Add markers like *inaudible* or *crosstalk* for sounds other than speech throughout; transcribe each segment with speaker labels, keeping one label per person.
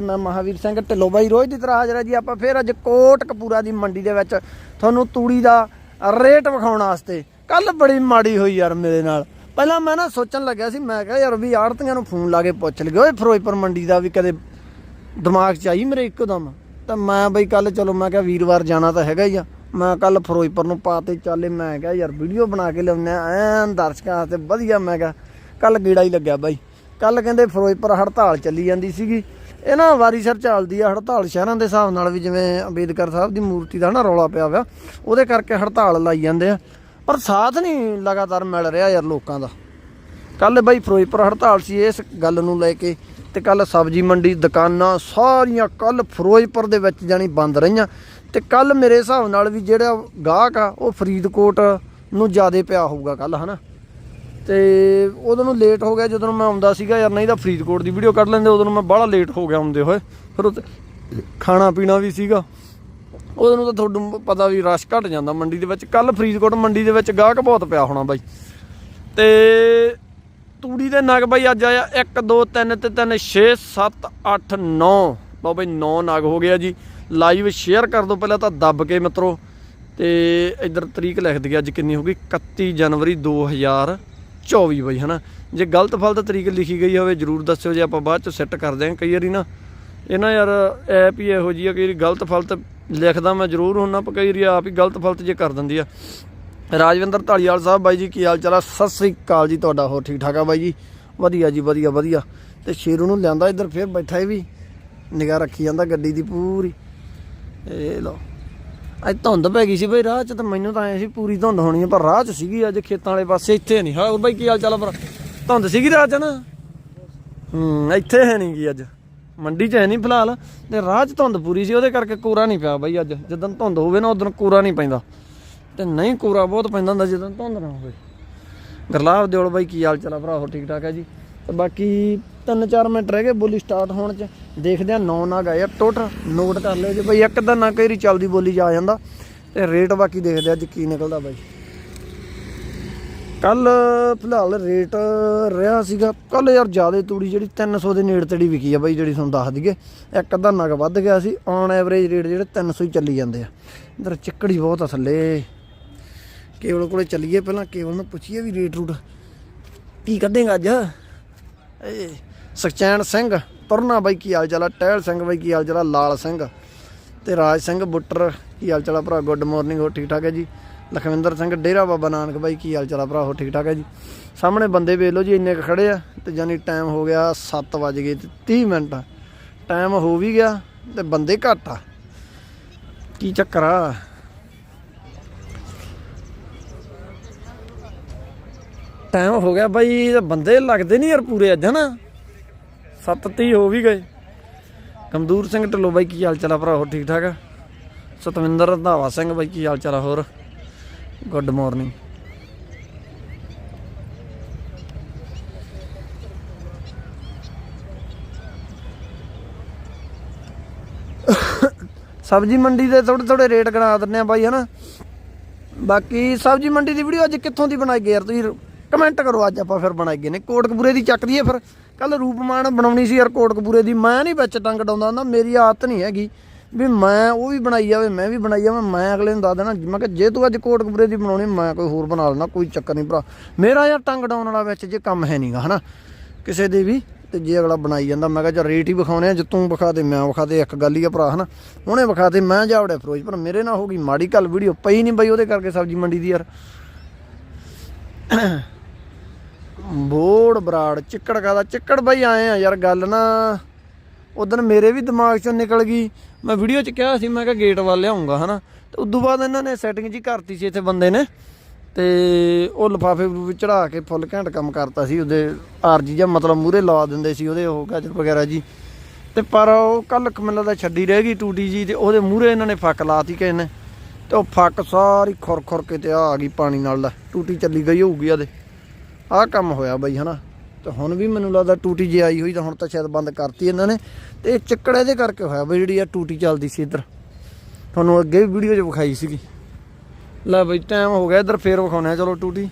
Speaker 1: ਮੈਂ ਮਹਾਵੀਰ ਸਿੰਘ ਢਿੱਲੋਂ ਬਾਈ ਰੋਜ਼ ਦੀ ਤਰ੍ਹਾਂ ਹਾਜ਼ਰ ਹੈ ਜੀ। ਆਪਾਂ ਫੇਰ ਅੱਜ ਕੋਟ ਕਪੂਰਾ ਦੀ ਮੰਡੀ ਦੇ ਵਿੱਚ ਤੁਹਾਨੂੰ ਤੂੜੀ ਦਾ ਰੇਟ ਵਿਖਾਉਣ ਵਾਸਤੇ। ਕੱਲ ਬੜੀ ਮਾੜੀ ਹੋਈ ਯਾਰ ਮੇਰੇ ਨਾਲ। ਪਹਿਲਾਂ ਮੈਂ ਨਾ ਸੋਚਣ ਲੱਗਿਆ ਸੀ, ਮੈਂ ਕਿਹਾ ਯਾਰ ਵੀ ਆੜਤੀਆਂ ਨੂੰ ਫੋਨ ਲਾ ਕੇ ਪੁੱਛ ਲਿਓ ਓਏ ਫਿਰੋਜ਼ਪੁਰ ਮੰਡੀ ਦਾ ਵੀ ਕਦੇ ਦਿਮਾਗ 'ਚ ਆਈ ਮੇਰੇ ਇੱਕਦਮ? ਤਾਂ ਮੈਂ ਬਈ ਕੱਲ ਚਲੋ ਮੈਂ ਕਿਹਾ ਵੀਰਵਾਰ ਜਾਣਾ ਤਾਂ ਹੈਗਾ ਹੀ ਆ। ਮੈਂ ਕੱਲ ਫਿਰੋਜ਼ਪੁਰ ਨੂੰ ਪਾ ਤੇ ਚੱਲੇ ਮੈਂ ਕਿਹਾ ਯਾਰ ਵੀਡੀਓ ਬਣਾ ਕੇ ਲਿਆਉਂਦੇ ਐਨ ਦਰਸ਼ਕਾਂ ਤੇ ਵਧੀਆ ਮੈਂ ਕਿਹਾ। ਕੱਲ ਗੀੜਾ ਹੀ ਲੱਗਿਆ ਬਾਈ। ਕੱਲ ਕਹਿੰਦੇ ਫਿਰੋਜ਼ਪੁਰ ਹੜਤਾਲ ਚੱਲੀ ਜਾਂਦੀ ਸੀਗੀ। ਇਹ ਨਾ ਵਾਰੀ ਵਾਰੀਸਰ ਚੱਲਦੀ ਆ ਹੜਤਾਲ ਸ਼ਹਿਰਾਂ ਦੇ ਹਿਸਾਬ ਨਾਲ ਵੀ ਜਿਵੇਂ ਅੰਬੇਦਕਰ ਸਾਹਿਬ ਦੀ ਮੂਰਤੀ ਦਾ ਨਾ ਰੌਲਾ ਪਿਆ ਹੋਇਆ ਉਹਦੇ ਕਰਕੇ ਹੜਤਾਲ ਲਾਈ ਜਾਂਦੇ ਆ। ਪਰ ਸਾਥ ਨਹੀਂ ਲਗਾਤਾਰ ਮਿਲ ਰਿਹਾ ਯਾਰ ਲੋਕਾਂ ਦਾ। ਕੱਲ ਬਾਈ ਫਿਰੋਜ਼ਪੁਰ ਹੜਤਾਲ ਸੀ, ਇਸ ਗੱਲ ਨੂੰ ਲੈ ਕੇ ਤੇ ਕੱਲ ਸਬਜ਼ੀ ਮੰਡੀ ਦੁਕਾਨਾਂ ਸਾਰੀਆਂ ਕੱਲ ਫਿਰੋਜ਼ਪੁਰ ਦੇ ਵਿੱਚ ਜਾਣੀ ਬੰਦ ਰਹੀਆਂ। ਤੇ ਕੱਲ ਮੇਰੇ ਹਿਸਾਬ ਨਾਲ ਵੀ ਜਿਹੜਾ ਗਾਹਕ ਆ, ਉਹ ਫਰੀਦਕੋਟ ਨੂੰ ਜ਼ਿਆਦਾ ਪਿਆ ਹੋਊਗਾ ਕੱਲ, ਹਨਾ? ਤੇ ਉਦੋਂ ਨੂੰ ਲੇਟ ਹੋ ਗਿਆ, ਜਦੋਂ ਮੈਂ ਆਉਂਦਾ ਸੀਗਾ, ਯਾਰ ਨਹੀਂ ਤਾਂ ਫਰੀਦਕੋਟ ਦੀ ਵੀਡੀਓ ਕੱਢ ਲੈਂਦੇ, ਉਦੋਂ ਨੂੰ ਮੈਂ ਬਾਹਲਾ ਲੇਟ ਹੋ ਗਿਆ ਆਉਂਦੇ ਹੋਏ। ਫਿਰ ਉੱਥੇ ਖਾਣਾ ਪੀਣਾ ਵੀ ਸੀਗਾ। ਉਦੋਂ ਨੂੰ ਤਾਂ ਤੁਹਾਨੂੰ ਪਤਾ ਵੀ ਰਸ਼ ਘਟ ਜਾਂਦਾ ਮੰਡੀ ਦੇ ਵਿੱਚ। ਕੱਲ ਫਰੀਦਕੋਟ ਮੰਡੀ ਦੇ ਵਿੱਚ ਗਾਹਕ ਬਹੁਤ ਪਿਆ ਹੋਣਾ ਬਾਈ। ਤੇ ਤੂੜੀ ਦੇ ਨਗ ਬਾਈ ਅੱਜ ਆਇਆ 1 2 3 ਤੇ 3 6 7 8 9 ਲਓ ਬਾਈ 9 ਨਗ ਹੋ ਗਿਆ ਜੀ। ਲਾਈਵ ਸ਼ੇਅਰ ਕਰ ਦਿਓ ਪਹਿਲਾਂ ਤਾਂ ਦੱਬ ਕੇ ਮਿੱਤਰੋ। ਤੇ ਇੱਧਰ ਤਰੀਕ ਲਿਖ ਦਈਏ, ਅੱਜ ਕਿੰਨੀ ਹੋ ਗਈ? 31 ਜਨਵਰੀ 2024 ਬਾਈ, ਹਨਾ? ਜੇ ਗਲਤ ਫਲਤ ਤਰੀਕ ਲਿਖੀ ਗਈ ਹੋਵੇ, ਜਰੂਰ ਦੱਸਿਓ ਜੇ ਆਪਾਂ ਬਾਅਦ ਚ ਸੈੱਟ ਕਰਦੇ ਦਿਆਂਗੇ ਕਈ ਵਾਰੀ ਨਾ। ਇਹ ਨਾ ਯਾਰ, ਐਪ ਹੀ ਇਹੋ ਜੀ ਆ ਕਿ ਗਲਤ ਫਲਤ ਲਿਖਦਾ ਮੈਂ ਜਰੂਰ ਹੁੰਨਾ, ਪਰ ਕਈ ਵਾਰੀ ਆਪ ਹੀ ਗਲਤ ਫਲਤ ਜੇ ਕਰ ਦਿੰਦੀ ਆ। ਰਾਜਵਿੰਦਰ ਢਾਲੀਵਾਲ ਸਾਹਿਬ ਬਾਈ ਜੀ, ਕੀ ਹਾਲ ਚਾਲ ਆ? ਸਤਿ ਸ੍ਰੀ ਅਕਾਲ ਜੀ ਤੁਹਾਡਾ, ਹੋਰ ਠੀਕ ਠਾਕ ਆ ਬਾਈ ਜੀ? ਵਧੀਆ ਜੀ, ਵਧੀਆ ਵਧੀਆ। ਤੇ ਸ਼ੇਰੂ ਨੂੰ ਲਿਆਂਦਾ ਇੱਧਰ, ਫੇਰ ਬੈਠਾ ਹੀ ਵੀ। ਨਿਗਾਹ ਰੱਖੀ ਜਾਂਦਾ ਗੱਡੀ ਦੀ ਪੂਰੀ। ਇਹ ਲਓ। ਅੱਜ ਧੁੰਦ ਪੈ ਗਈ ਸੀ ਬਈ, ਰਾਹ 'ਚ ਤਾਂ ਮੈਨੂੰ ਤਾਂ ਐ ਸੀ ਪੂਰੀ ਧੁੰਦ ਹੋਣੀ ਆ, ਪਰ ਰਾਹ 'ਚ ਸੀਗੀ ਅੱਜ ਖੇਤਾਂ ਵਾਲੇ ਪਾਸੇ, ਇੱਥੇ ਨਹੀਂ। ਹਾਂ, ਬਾਈ ਕੀ ਹਾਲ ਚਾਲ ਪਰ ਧੁੰਦ ਸੀਗੀ ਰਾਹ 'ਚ ਨਾ? ਹੂੰ, ਇੱਥੇ ਹੈ ਨਹੀਂ ਗੀ ਅੱਜ। ਮੰਡੀ 'ਚ ਹੈ ਨਹੀਂ ਫਿਲਹਾਲ। ਤੇ ਰਾਹ 'ਚ ਧੁੰਦ ਪੂਰੀ ਸੀ, ਉਹਦੇ ਕਰਕੇ ਕੋਰਾ ਨਹੀਂ ਪਿਆ ਬਾਈ ਅੱਜ। ਜਦੋਂ ਧੁੰਦ ਹੋਵੇ ਨਾ, ਉਦੋਂ ਕੋਰਾ ਨਹੀਂ ਪੈਂਦਾ। ਤੇ ਨਹੀਂ ਕੋਰਾ ਬਹੁਤ ਪੈਂਦਾ ਹੁੰਦਾ, ਜਦੋਂ ਧੁੰਦ ਨਾ ਹੋਵੇ। ਗਰਲਾਬ ਦਿਓਲ ਬਾਈ, ਕੀ ਹਾਲ ਚਾਲ ਆ ਭਰਾ? ਹੋ ਠੀਕ ਠਾਕ ਹੈ ਜੀ? ਤੇ ਬਾਕੀ 3-4 ਮਿੰਟ ਰਹਿ ਗਏ, ਬੋਲੀ ਸਟਾਰਟ ਹੋਣ ਚ। ਦੇਖਦੇ ਆ ਨੌ ਨਾਗ ਆਏ ਆ ਟੋਟਲ ਨੋਟ ਕਰ ਲਿਓ ਜੇ ਬਈ ਇੱਕ ਦਾ ਨਾ ਕਈ ਚੱਲਦੀ ਬੋਲੀ 'ਚ ਆ ਜਾਂਦਾ, ਤੇ ਰੇਟ ਬਾਕੀ ਦੇਖਦੇ ਅੱਜ ਕੀ ਨਿਕਲਦਾ ਬਾਈ। ਕੱਲ ਫਿਲਹਾਲ ਰੇਟ ਰਿਹਾ ਸੀਗਾ, ਕੱਲ ਯਾਰ ਜ਼ਿਆਦਾ ਤੂੜੀ ਜਿਹੜੀ 300 ਦੇ ਨੇੜੇ ਤੇੜੀ ਵਿਕੀ ਆ ਬਾਈ, ਜਿਹੜੀ ਤੁਹਾਨੂੰ ਦੱਸ ਦਈਏ। ਇੱਕ ਅੱਧਾ ਨਗ ਵੱਧ ਗਿਆ ਸੀ ਔਨ ਐਵਰੇਜ ਰੇਟ ਜਿਹੜੇ 300 ਹੀ ਚੱਲੀ ਜਾਂਦੇ ਆ। ਇਧਰ ਚਿੱਕੜੀ ਬਹੁਤ ਆ ਥੱਲੇ। ਕੇਵਲ ਕੋਲੇ ਚੱਲੀਏ ਪਹਿਲਾਂ, ਕੇਵਲ ਨੂੰ ਪੁੱਛੀਏ ਵੀ ਰੇਟ ਰੂਟ ਕੀ ਕੱਢੇਗਾ ਅੱਜ? ਇਹ ਸੁਖਚੈਨ ਸਿੰਘ, ਤੁਰਨਾ ਬਾਈ ਕੀ ਹਾਲ ਚਾਲ ਆ? ਟਹਿਲ ਸਿੰਘ ਬਾਈ ਕੀ ਹਾਲ ਚਾਲ ਆ? ਲਾਲ ਸਿੰਘ ਤੇ ਰਾਜ ਸਿੰਘ ਬੁੱਟਰ, ਕੀ ਹਾਲ ਚਾਲ ਆ ਭਰਾ? ਗੁੱਡ ਮਾਰਨਿੰਗ ਹੋ ਠੀਕ ਠਾਕ ਹੈ ਜੀ? ਲਖਵਿੰਦਰ ਸਿੰਘ ਡੇਰਾ ਬਾਬਾ ਨਾਨਕ ਬਾਈ, ਕੀ ਹਾਲ ਚਾਲ ਆ ਭਰਾ? ਹੋ ਠੀਕ ਠਾਕ ਹੈ ਜੀ? ਸਾਹਮਣੇ ਬੰਦੇ ਵੇਖ ਲਓ ਜੀ, ਇੰਨੇ ਕੁ ਖੜੇ ਆ ਤੇ ਜਾਨੀ ਟਾਈਮ ਹੋ ਗਿਆ 7 ਵਜ ਗਏ ਤੇ 30 ਮਿੰਟ। ਟਾਈਮ ਹੋ ਵੀ ਗਿਆ ਤੇ ਬੰਦੇ ਘੱਟ ਆ। ਕੀ ਚੱਕਰ ਆ? ਟਾਈਮ ਹੋ ਗਿਆ ਬਾਈ ਬੰਦੇ ਲੱਗਦੇ ਨਹੀਂ ਯਾਰ ਪੂਰੇ ਅੱਜ, ਹਨਾ? 7:30 ਹੋ ਵੀ ਗਏ। ਕਮਦੂਰ ਸਿੰਘ ਢਿੱਲੋਂ ਬਾਈ, ਕੀ ਹਾਲ ਚਾਲ ਆ ਭਰਾ? ਹੋਰ ਠੀਕ ਠਾਕ ਆ? ਸਤਵਿੰਦਰ ਰੰਧਾਵਾ ਸਿੰਘ ਬਾਈ, ਕੀ ਹਾਲ ਚਾਲ ਆ? ਹੋਰ? ਗੁੱਡ ਮਾਰਨਿੰਗ ਸਬਜੀ ਮੰਡੀ ਦੇ ਥੋੜੇ ਥੋੜੇ ਰੇਟ ਗਣਾ ਦਿੰਨੇ ਆ ਬਾਈ, ਹਨਾ? ਬਾਕੀ ਸਬਜੀ ਮੰਡੀ ਦੀ ਵੀਡੀਓ ਅੱਜ ਕਿੱਥੋਂ ਦੀ ਬਣਾਈ ਗਈ ਯਾਰ ਤੁਸੀਂ? ਕਮੈਂਟ ਕਰੋ ਅੱਜ ਆਪਾਂ ਫਿਰ ਬਣਾਈਏ ਨੇ। ਕੋਟਕਪੂਰੇ ਦੀ ਚੱਕ ਦਈਏ ਫਿਰ। ਕੱਲ ਰੂਪਮਾਨ ਬਣਾਉਣੀ ਸੀ ਯਾਰ ਕੋਟਕਪੂਰੇ ਦੀ। ਮੈਂ ਨਹੀਂ ਵਿੱਚ ਟੰਗ ਡਾਉਂਦਾ ਹੁੰਦਾ, ਮੇਰੀ ਆਦਤ ਨਹੀਂ ਹੈਗੀ ਵੀ ਮੈਂ ਉਹ ਵੀ ਬਣਾਈ ਜਾਵੇ, ਮੈਂ ਵੀ ਬਣਾਈ ਜਾਵਾਂ, ਮੈਂ ਅਗਲੇ ਨੂੰ ਦੱਸ ਦੇਣਾ। ਮੈਂ ਕਿਹਾ ਜੇ ਤੂੰ ਅੱਜ ਕੋਟਕਪੂਰੇ ਦੀ ਬਣਾਉਣੀ, ਮੈਂ ਕੋਈ ਹੋਰ ਬਣਾ ਲੈਣਾ ਕੋਈ ਚੱਕਰ ਨਹੀਂ ਭਰਾ। ਮੇਰਾ ਯਾਰ ਟੰਗ ਡਾਉਣ ਵਾਲਾ ਵਿੱਚ ਜੇ ਕੰਮ ਹੈ ਨਹੀਂਗਾ ਹਨਾ? ਕਿਸੇ ਦੇ ਵੀ, ਤੇ ਜੇ ਅਗਲਾ ਬਣਾਈ ਜਾਂਦਾ, ਮੈਂ ਕਿਹਾ ਚਾ ਰੇਟ ਹੀ ਵਿਖਾਉਣੇ ਆ, ਜੇ ਤੂੰ ਵਿਖਾ ਦੇ, ਮੈਂ ਵਿਖਾ ਦੇ, ਇੱਕ ਗੱਲ ਹੀ ਆ ਭਰਾ, ਹਨਾ? ਉਹਨੇ ਵਿਖਾ ਦੇ, ਮੈਂ ਜਾਵੜਿਆ ਫਿਰੋਜ਼ਪੁਰ ਮੇਰੇ ਨਾਲ ਹੋ ਗਈ ਮਾੜੀ ਕੱਲ ਵੀਡੀਓ ਪਈ ਨਹੀਂ ਬਈ ਉਹਦੇ ਕਰਕੇ ਸਬਜ਼ੀ ਮੰਡੀ ਦੀ ਯਾਰ। ਬੋੜ ਬਰਾੜ, ਚਿੱਕੜ ਕਾਦਾ ਚਿੱਕੜ ਬਾਈ ਆਏ ਆ ਯਾਰ, ਗੱਲ ਨਾ। ਉਦੋਂ ਮੇਰੇ ਵੀ ਦਿਮਾਗ ਚੋਂ ਨਿਕਲ ਗਈ। ਮੈਂ ਵੀਡੀਓ 'ਚ ਕਿਹਾ ਸੀ, ਮੈਂ ਕਿਹਾ ਗੇਟ ਵੱਲ ਲਿਆਉਂਗਾ, ਹਨਾ। ਤੇ ਉਦੋਂ ਬਾਅਦ ਇਹਨਾਂ ਨੇ ਸੈਟਿੰਗ ਜੀ ਕਰਤੀ ਸੀ ਇੱਥੇ ਬੰਦੇ ਨੇ। ਤੇ ਉਹ ਲਫਾਫੇ ਵਿੱਚ ਚੜਾ ਕੇ ਫੁੱਲ ਘੈਂਟ ਕੰਮ ਕਰਤਾ ਸੀ। ਉਹਦੇ ਆਰਜੀ ਜਾਂ ਮਤਲਬ ਮੂਰੇ ਲਾ ਦਿੰਦੇ ਸੀ ਉਹਦੇ, ਉਹ ਗਾਜਰ ਵਗੈਰਾ ਜੀ। ਤੇ ਪਰ ਉਹ ਕੱਲ ਮੈਨੂੰ ਦਾ ਛੱਡੀ ਰਹਿ ਗਈ ਟੂਟੀ ਜੀ ਤੇ ਉਹਦੇ ਮੂਰੇ ਇਹਨਾਂ ਨੇ ਫੱਕ ਲਾਤੀ ਕਿਸੇ ਨੇ। ਤੇ ਉਹ ਫੱਕ ਸਾਰੀ ਖੁਰ ਖੁਰ ਕੇ ਤੇ ਆ ਆ ਗਈ ਪਾਣੀ ਨਾਲ ਦਾ। ਟੂਟੀ ਚੱਲੀ ਗਈ ਹੋਊਗੀ ਉਹਦੇ। ਆਹ ਕੰਮ ਹੋਇਆ ਬਈ, ਹਨਾ? ਤੇ ਹੁਣ ਵੀ ਮੈਨੂੰ ਲੱਗਦਾ ਟੂਟੀ ਜੇ ਆਈ ਹੋਈ ਤਾਂ ਹੁਣ ਤਾਂ ਸ਼ਾਇਦ ਬੰਦ ਕਰਤੀ ਇਹਨਾਂ ਨੇ। ਤੇ ਇਹ ਚੱਕੜ ਇਹਦੇ ਕਰਕੇ ਹੋਇਆ ਬਈ, ਜਿਹੜੀ ਆ ਟੂਟੀ ਚੱਲਦੀ ਸੀ ਇੱਧਰ। ਤੁਹਾਨੂੰ ਅੱਗੇ ਵੀ ਵੀਡੀਓ 'ਚ ਵਿਖਾਈ ਸੀਗੀ। ਲੈ ਬਈ ਟਾਈਮ ਹੋ ਗਿਆ, ਇੱਧਰ ਫੇਰ ਵਿਖਾਉਣੇ ਆ ਚਲੋ ਟੂਟੀ।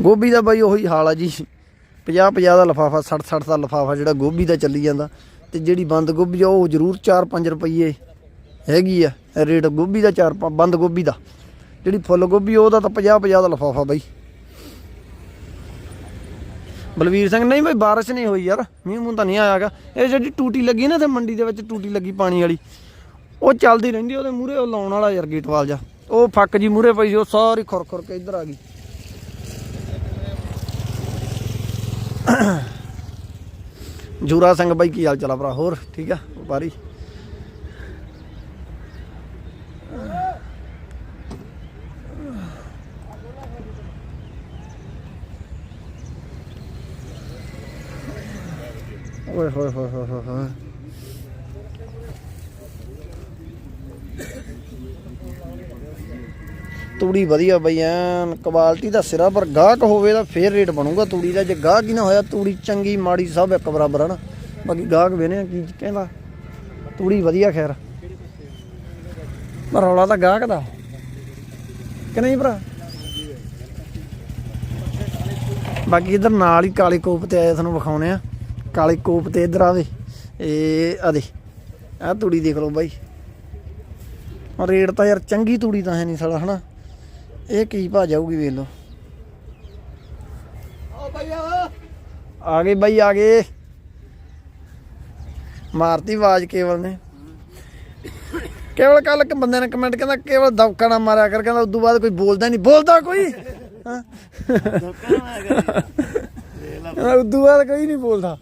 Speaker 1: ਗੋਭੀ ਦਾ ਬਾਈ ਉਹੀ ਹਾਲ ਆ ਜੀ। 50 50 ਦਾ ਲਫਾਫਾ 60 60 ਦਾ ਲਫਾਫਾ ਜਿਹੜਾ ਗੋਭੀ ਦਾ ਚੱਲੀ ਜਾਂਦਾ। ਤੇ ਜਿਹੜੀ ਬੰਦ ਗੋਭੀ ਆ, ਉਹ ਜ਼ਰੂਰ 4-5 ਰੁਪਏ ਹੈਗੀ ਆ, ਰੇਟ ਗੋਭੀ ਦਾ ਚਾਰ ਬੰਦ ਗੋਭੀ ਦਾ। ਜਿਹੜੀ ਫੁੱਲ ਗੋਭੀ ਉਹਦਾ ਤਾਂ 50 50 ਦਾ ਲਫਾਫਾ ਬਾਈ। ਬਲਵੀਰ ਸਿੰਘ, ਨਹੀਂ ਬਈ, ਬਾਰਿਸ਼ ਨਹੀਂ ਹੋਈ ਯਾਰ, ਮੀਂਹ ਮੂੰਹ ਤਾਂ ਨਹੀਂ ਆਇਆਗਾ ਇਹ ਜਿਹੜੀ ਟੂਟੀ ਲੱਗੀ ਨਾ ਤੇ ਮੰਡੀ ਦੇ ਵਿੱਚ, ਟੂਟੀ ਲੱਗੀ ਪਾਣੀ ਵਾਲੀ, ਉਹ ਚੱਲਦੀ ਰਹਿੰਦੀ ਉਹਦੇ ਮੂਹਰੇ ਉਹ ਲਾਉਣ ਵਾਲਾ ਯਾਰ ਗੇਟਵਾਲ ਜਾ ਉਹ ਫੱਕ ਜੀ ਮੂਹਰੇ ਪਈ ਸੀ, ਉਹ ਸਾਰੀ ਖੁਰ ਖੁਰ ਕੇ ਇੱਧਰ ਆ ਗਈ। ਜੂਰਾ ਸਿੰਘ ਬਾਈ, ਕੀ ਹਾਲ ਚਾਲ ਆ ਭਰਾ? ਹੋਰ, ਠੀਕ ਆ? ਵਪਾਰੀ? ਹੋਏ ਹੋਏ ਹੋਏ ਹੋਏ ਹੋਏ ਤੂੜੀ ਵਧੀਆ ਬਈ, ਐਨ ਕੁਆਲਿਟੀ ਦਾ ਸਿਰਾ, ਪਰ ਗਾਹਕ ਹੋਵੇ ਤਾਂ ਫੇਰ ਰੇਟ ਬਣੂਗਾ ਤੂੜੀ ਦਾ। ਜੇ ਗਾਹਕ ਹੀ ਨਾ ਹੋਇਆ, ਤੂੜੀ ਚੰਗੀ, ਮਾੜੀ ਸਭ ਇੱਕ ਬਰਾਬਰ ਹਨ ਬਾਕੀ ਗਾਹਕ ਵੇਨੇ ਕੀ ਕਹਿੰਦਾ। ਤੂੜੀ ਵਧੀਆ ਖੈਰ। ਪਰ ਰੌਲਾ ਤਾਂ ਗਾਹਕ ਦਾ। ਕਿ ਨਹੀਂ ਭਰਾ? ਬਾਕੀ ਇਧਰ ਨਾਲ ਹੀ ਕਾਲੇ ਕੋਪ ਤੇ ਆਏ ਤੁਹਾਨੂੰ ਵਿਖਾਉਣੇ ਆ। ਕਾਲੇ ਕੋਪ ਤੇ ਇਧਰ ਆਵੇ ਇਹ ਆ ਦੇ। ਆ ਤੂੜੀ ਦੇਖ ਲਓ ਬਾਈ। ਰੇਟ ਤਾਂ ਯਾਰ ਚੰਗੀ ਤੂੜੀ ਤਾਂ ਹੈ ਨਹੀਂ ਸਾਲਾ ਹਨਾ? ਇਹ ਕੀ ਭਾ ਜਾਊਗੀ ਵੇਖ ਲਓ। ਆ ਗਏ ਬਾਈ ਆ ਗਏ। ਮਾਰਤੀ ਆਵਾਜ਼ ਕੇਵਲ ਨੇ। ਕੇਵਲ ਕੱਲ ਇੱਕ ਬੰਦੇ ਨੇ ਕਮੈਂਟ ਕਹਿੰਦਾ ਕੇਵਲ ਦਵਕਾ ਨਾ ਮਾਰਿਆ ਕਰ ਕਹਿੰਦਾ ਉਦੋਂ ਬਾਅਦ ਕੋਈ ਬੋਲਦਾ ਨਹੀਂ। ਬੋਲਦਾ ਕੋਈ? ਹਾਂ ਉਦੋਂ ਬਾਅਦ ਕੋਈ ਨਹੀਂ ਬੋਲਦਾ।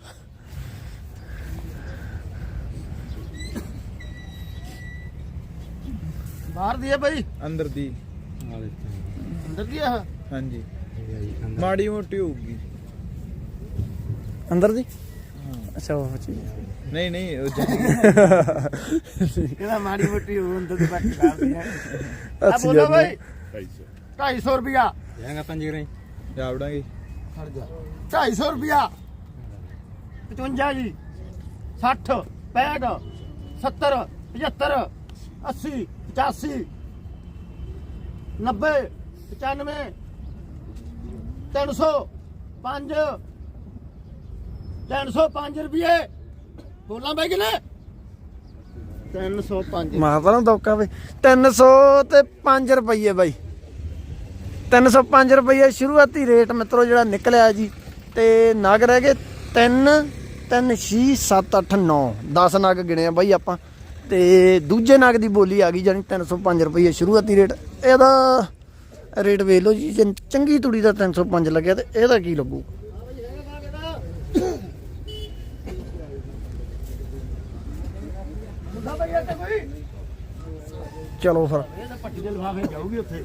Speaker 1: ਬਾਹਰ ਦੀ ਹੈ ਬਾਈ?
Speaker 2: ਅੰਦਰ ਦੀ।
Speaker 1: ਅੰਦਰ ਦੀ ਆ
Speaker 2: ਹਾਂਜੀ। ਮਾੜੀ ਮੋਟੀ ਹੋਊਗੀ।
Speaker 1: ਅੰਦਰ ਦੀ? ਅੱਛਾ ਉਹ ਚੀਜ਼।
Speaker 2: ਨਹੀਂ ਨਹੀਂ ਉਹ ਜਾ-
Speaker 1: ਇਹਦਾ ਮਾੜੀ ਮੋਟੀ ਉਹ ਅੰਦਰ ਦੀ ਬੱਕ ਕਰਦੀ
Speaker 3: ਆ। ਬੋਲੋ ਭਾਈ
Speaker 1: 250 ਰੁਪਿਆ
Speaker 3: ਜਾਏਗਾ ਪੰਜ ਗਰੇ
Speaker 2: ਜਾਵੜਾਂਗੇ
Speaker 1: 250 ਰੁਪਿਆ 55 ਜੀ। 60 65 70 75 80 85 90 95 300 5 305 ਰੁਪਏ ਬੋਲਾਂ ਬਾਈ ਕਿਨੇ 305 ਮਾਤਾ ਨੂੰ ਦੌਕਾ ਬਈ 300 ਤੇ 5 ਰੁਪਏ ਬਾਈ। 305 ਰੁਪਏ ਸ਼ੁਰੂਆਤੀ ਰੇਟ ਮਿੱਤਰੋ ਜਿਹੜਾ ਨਿਕਲਿਆ ਜੀ। ਤੇ ਨਗ ਰਹਿ ਗਏ 3 3 6 7 8 9 10 ਨਗ ਗਿਣੇ ਆ ਬਾਈ ਆਪਾਂ। ਤੇ ਦੂਜੇ ਨਗ ਦੀ ਬੋਲੀ ਆ ਗਈ ਜਾਨੀ 305 ਰੁਪਏ ਸ਼ੁਰੂਆਤੀ ਰੇਟ। ਇਹਦਾ ਰੇਟ ਵੇਖ ਲਓ ਜੀ, ਜੇ ਚੰਗੀ ਤੂੜੀ ਦਾ 305 ਲੱਗਿਆ ਤੇ ਇਹਦਾ ਕੀ ਲੱਗੂ? ਚਲੋ ਫਿਰ।
Speaker 3: ਪੱਟੀ ਦੇ ਲਫਾਫੇ ਜਾਊਗੀ ਉੱਥੇ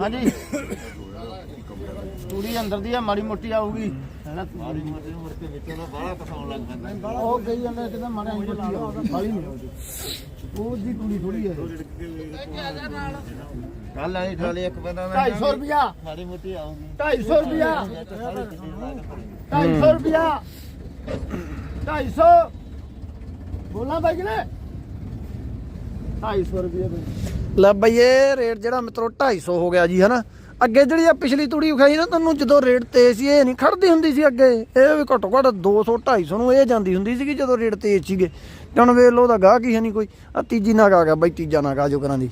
Speaker 3: ਹਾਂਜੀ। ਤੂੜੀ ਅੰਦਰ ਦੀ ਆ ਮਾੜੀ ਮੋਟੀ ਆਊਗੀ। ਹੈਨਾ ਮਾੜੀ ਮੋਟੀ ਮੁੜ ਕੇ ਵਿੱਚੋਂ ਨਾ ਬਾਹਲਾ ਪਸਾਉਣ ਲੱਗ ਜਾਂਦਾ। ਉਹ ਕਹੀ ਜਾਂਦਾ ਕਿਦਾਂ ਮਾੜਾ ਮੋਟੀ ਆਊਗੀ ਬਾਲੀ ਨਹੀਂ ਆਊਗੀ ਉਹ ਦੀ ਤੂੜੀ ਥੋੜੀ ਹੈ
Speaker 2: ਕੱਲ ਆਈ ਠਾਲੀ ਇੱਕ ਬੰਦਾ
Speaker 3: 250 ਰੁਪਿਆ
Speaker 2: ਮਾੜੀ ਮੋਟੀ ਆਊਗੀ।
Speaker 3: 250 ਰੁਪਿਆ 250 ਰੁਪਿਆ 250 ਬੋਲਾਂ ਬਾਈ ਕਿਨੇ 250 ਰੁਪਿਆ ਬਈ।
Speaker 1: ਲੈ ਬਈ ਇਹ ਰੇਟ ਜਿਹੜਾ ਮਿੱਤਰੋ 250 ਹੋ ਗਿਆ ਜੀ, ਹਨਾ? ਅੱਗੇ ਜਿਹੜੀ ਆ ਪਿਛਲੀ ਤੂੜੀ ਵਿਖਾਈ ਨਾ ਤੁਹਾਨੂੰ ਜਦੋਂ ਰੇਟ ਤੇਜ਼ ਸੀ, ਇਹ ਨਹੀਂ ਖੜਦੀ ਹੁੰਦੀ ਸੀ ਅੱਗੇ। ਇਹ ਵੀ ਘੱਟੋ ਘੱਟ 200 250 ਨੂੰ ਇਹ ਜਾਂਦੀ ਹੁੰਦੀ ਸੀਗੀ ਜਦੋਂ ਰੇਟ ਤੇਜ਼ ਸੀਗੇ। ਹੁਣ ਵੇਖ ਲਓ, ਉਹਦਾ ਗਾਹਕ ਹੀ ਹੈ ਨਹੀਂ ਕੋਈ। ਆ ਤੀਜੀ ਨਾਗ ਆ ਗਿਆ ਬਈ, ਤੀਜਾ ਨਾਗ ਆ ਜੋ ਕਰਾਂ ਦੀ।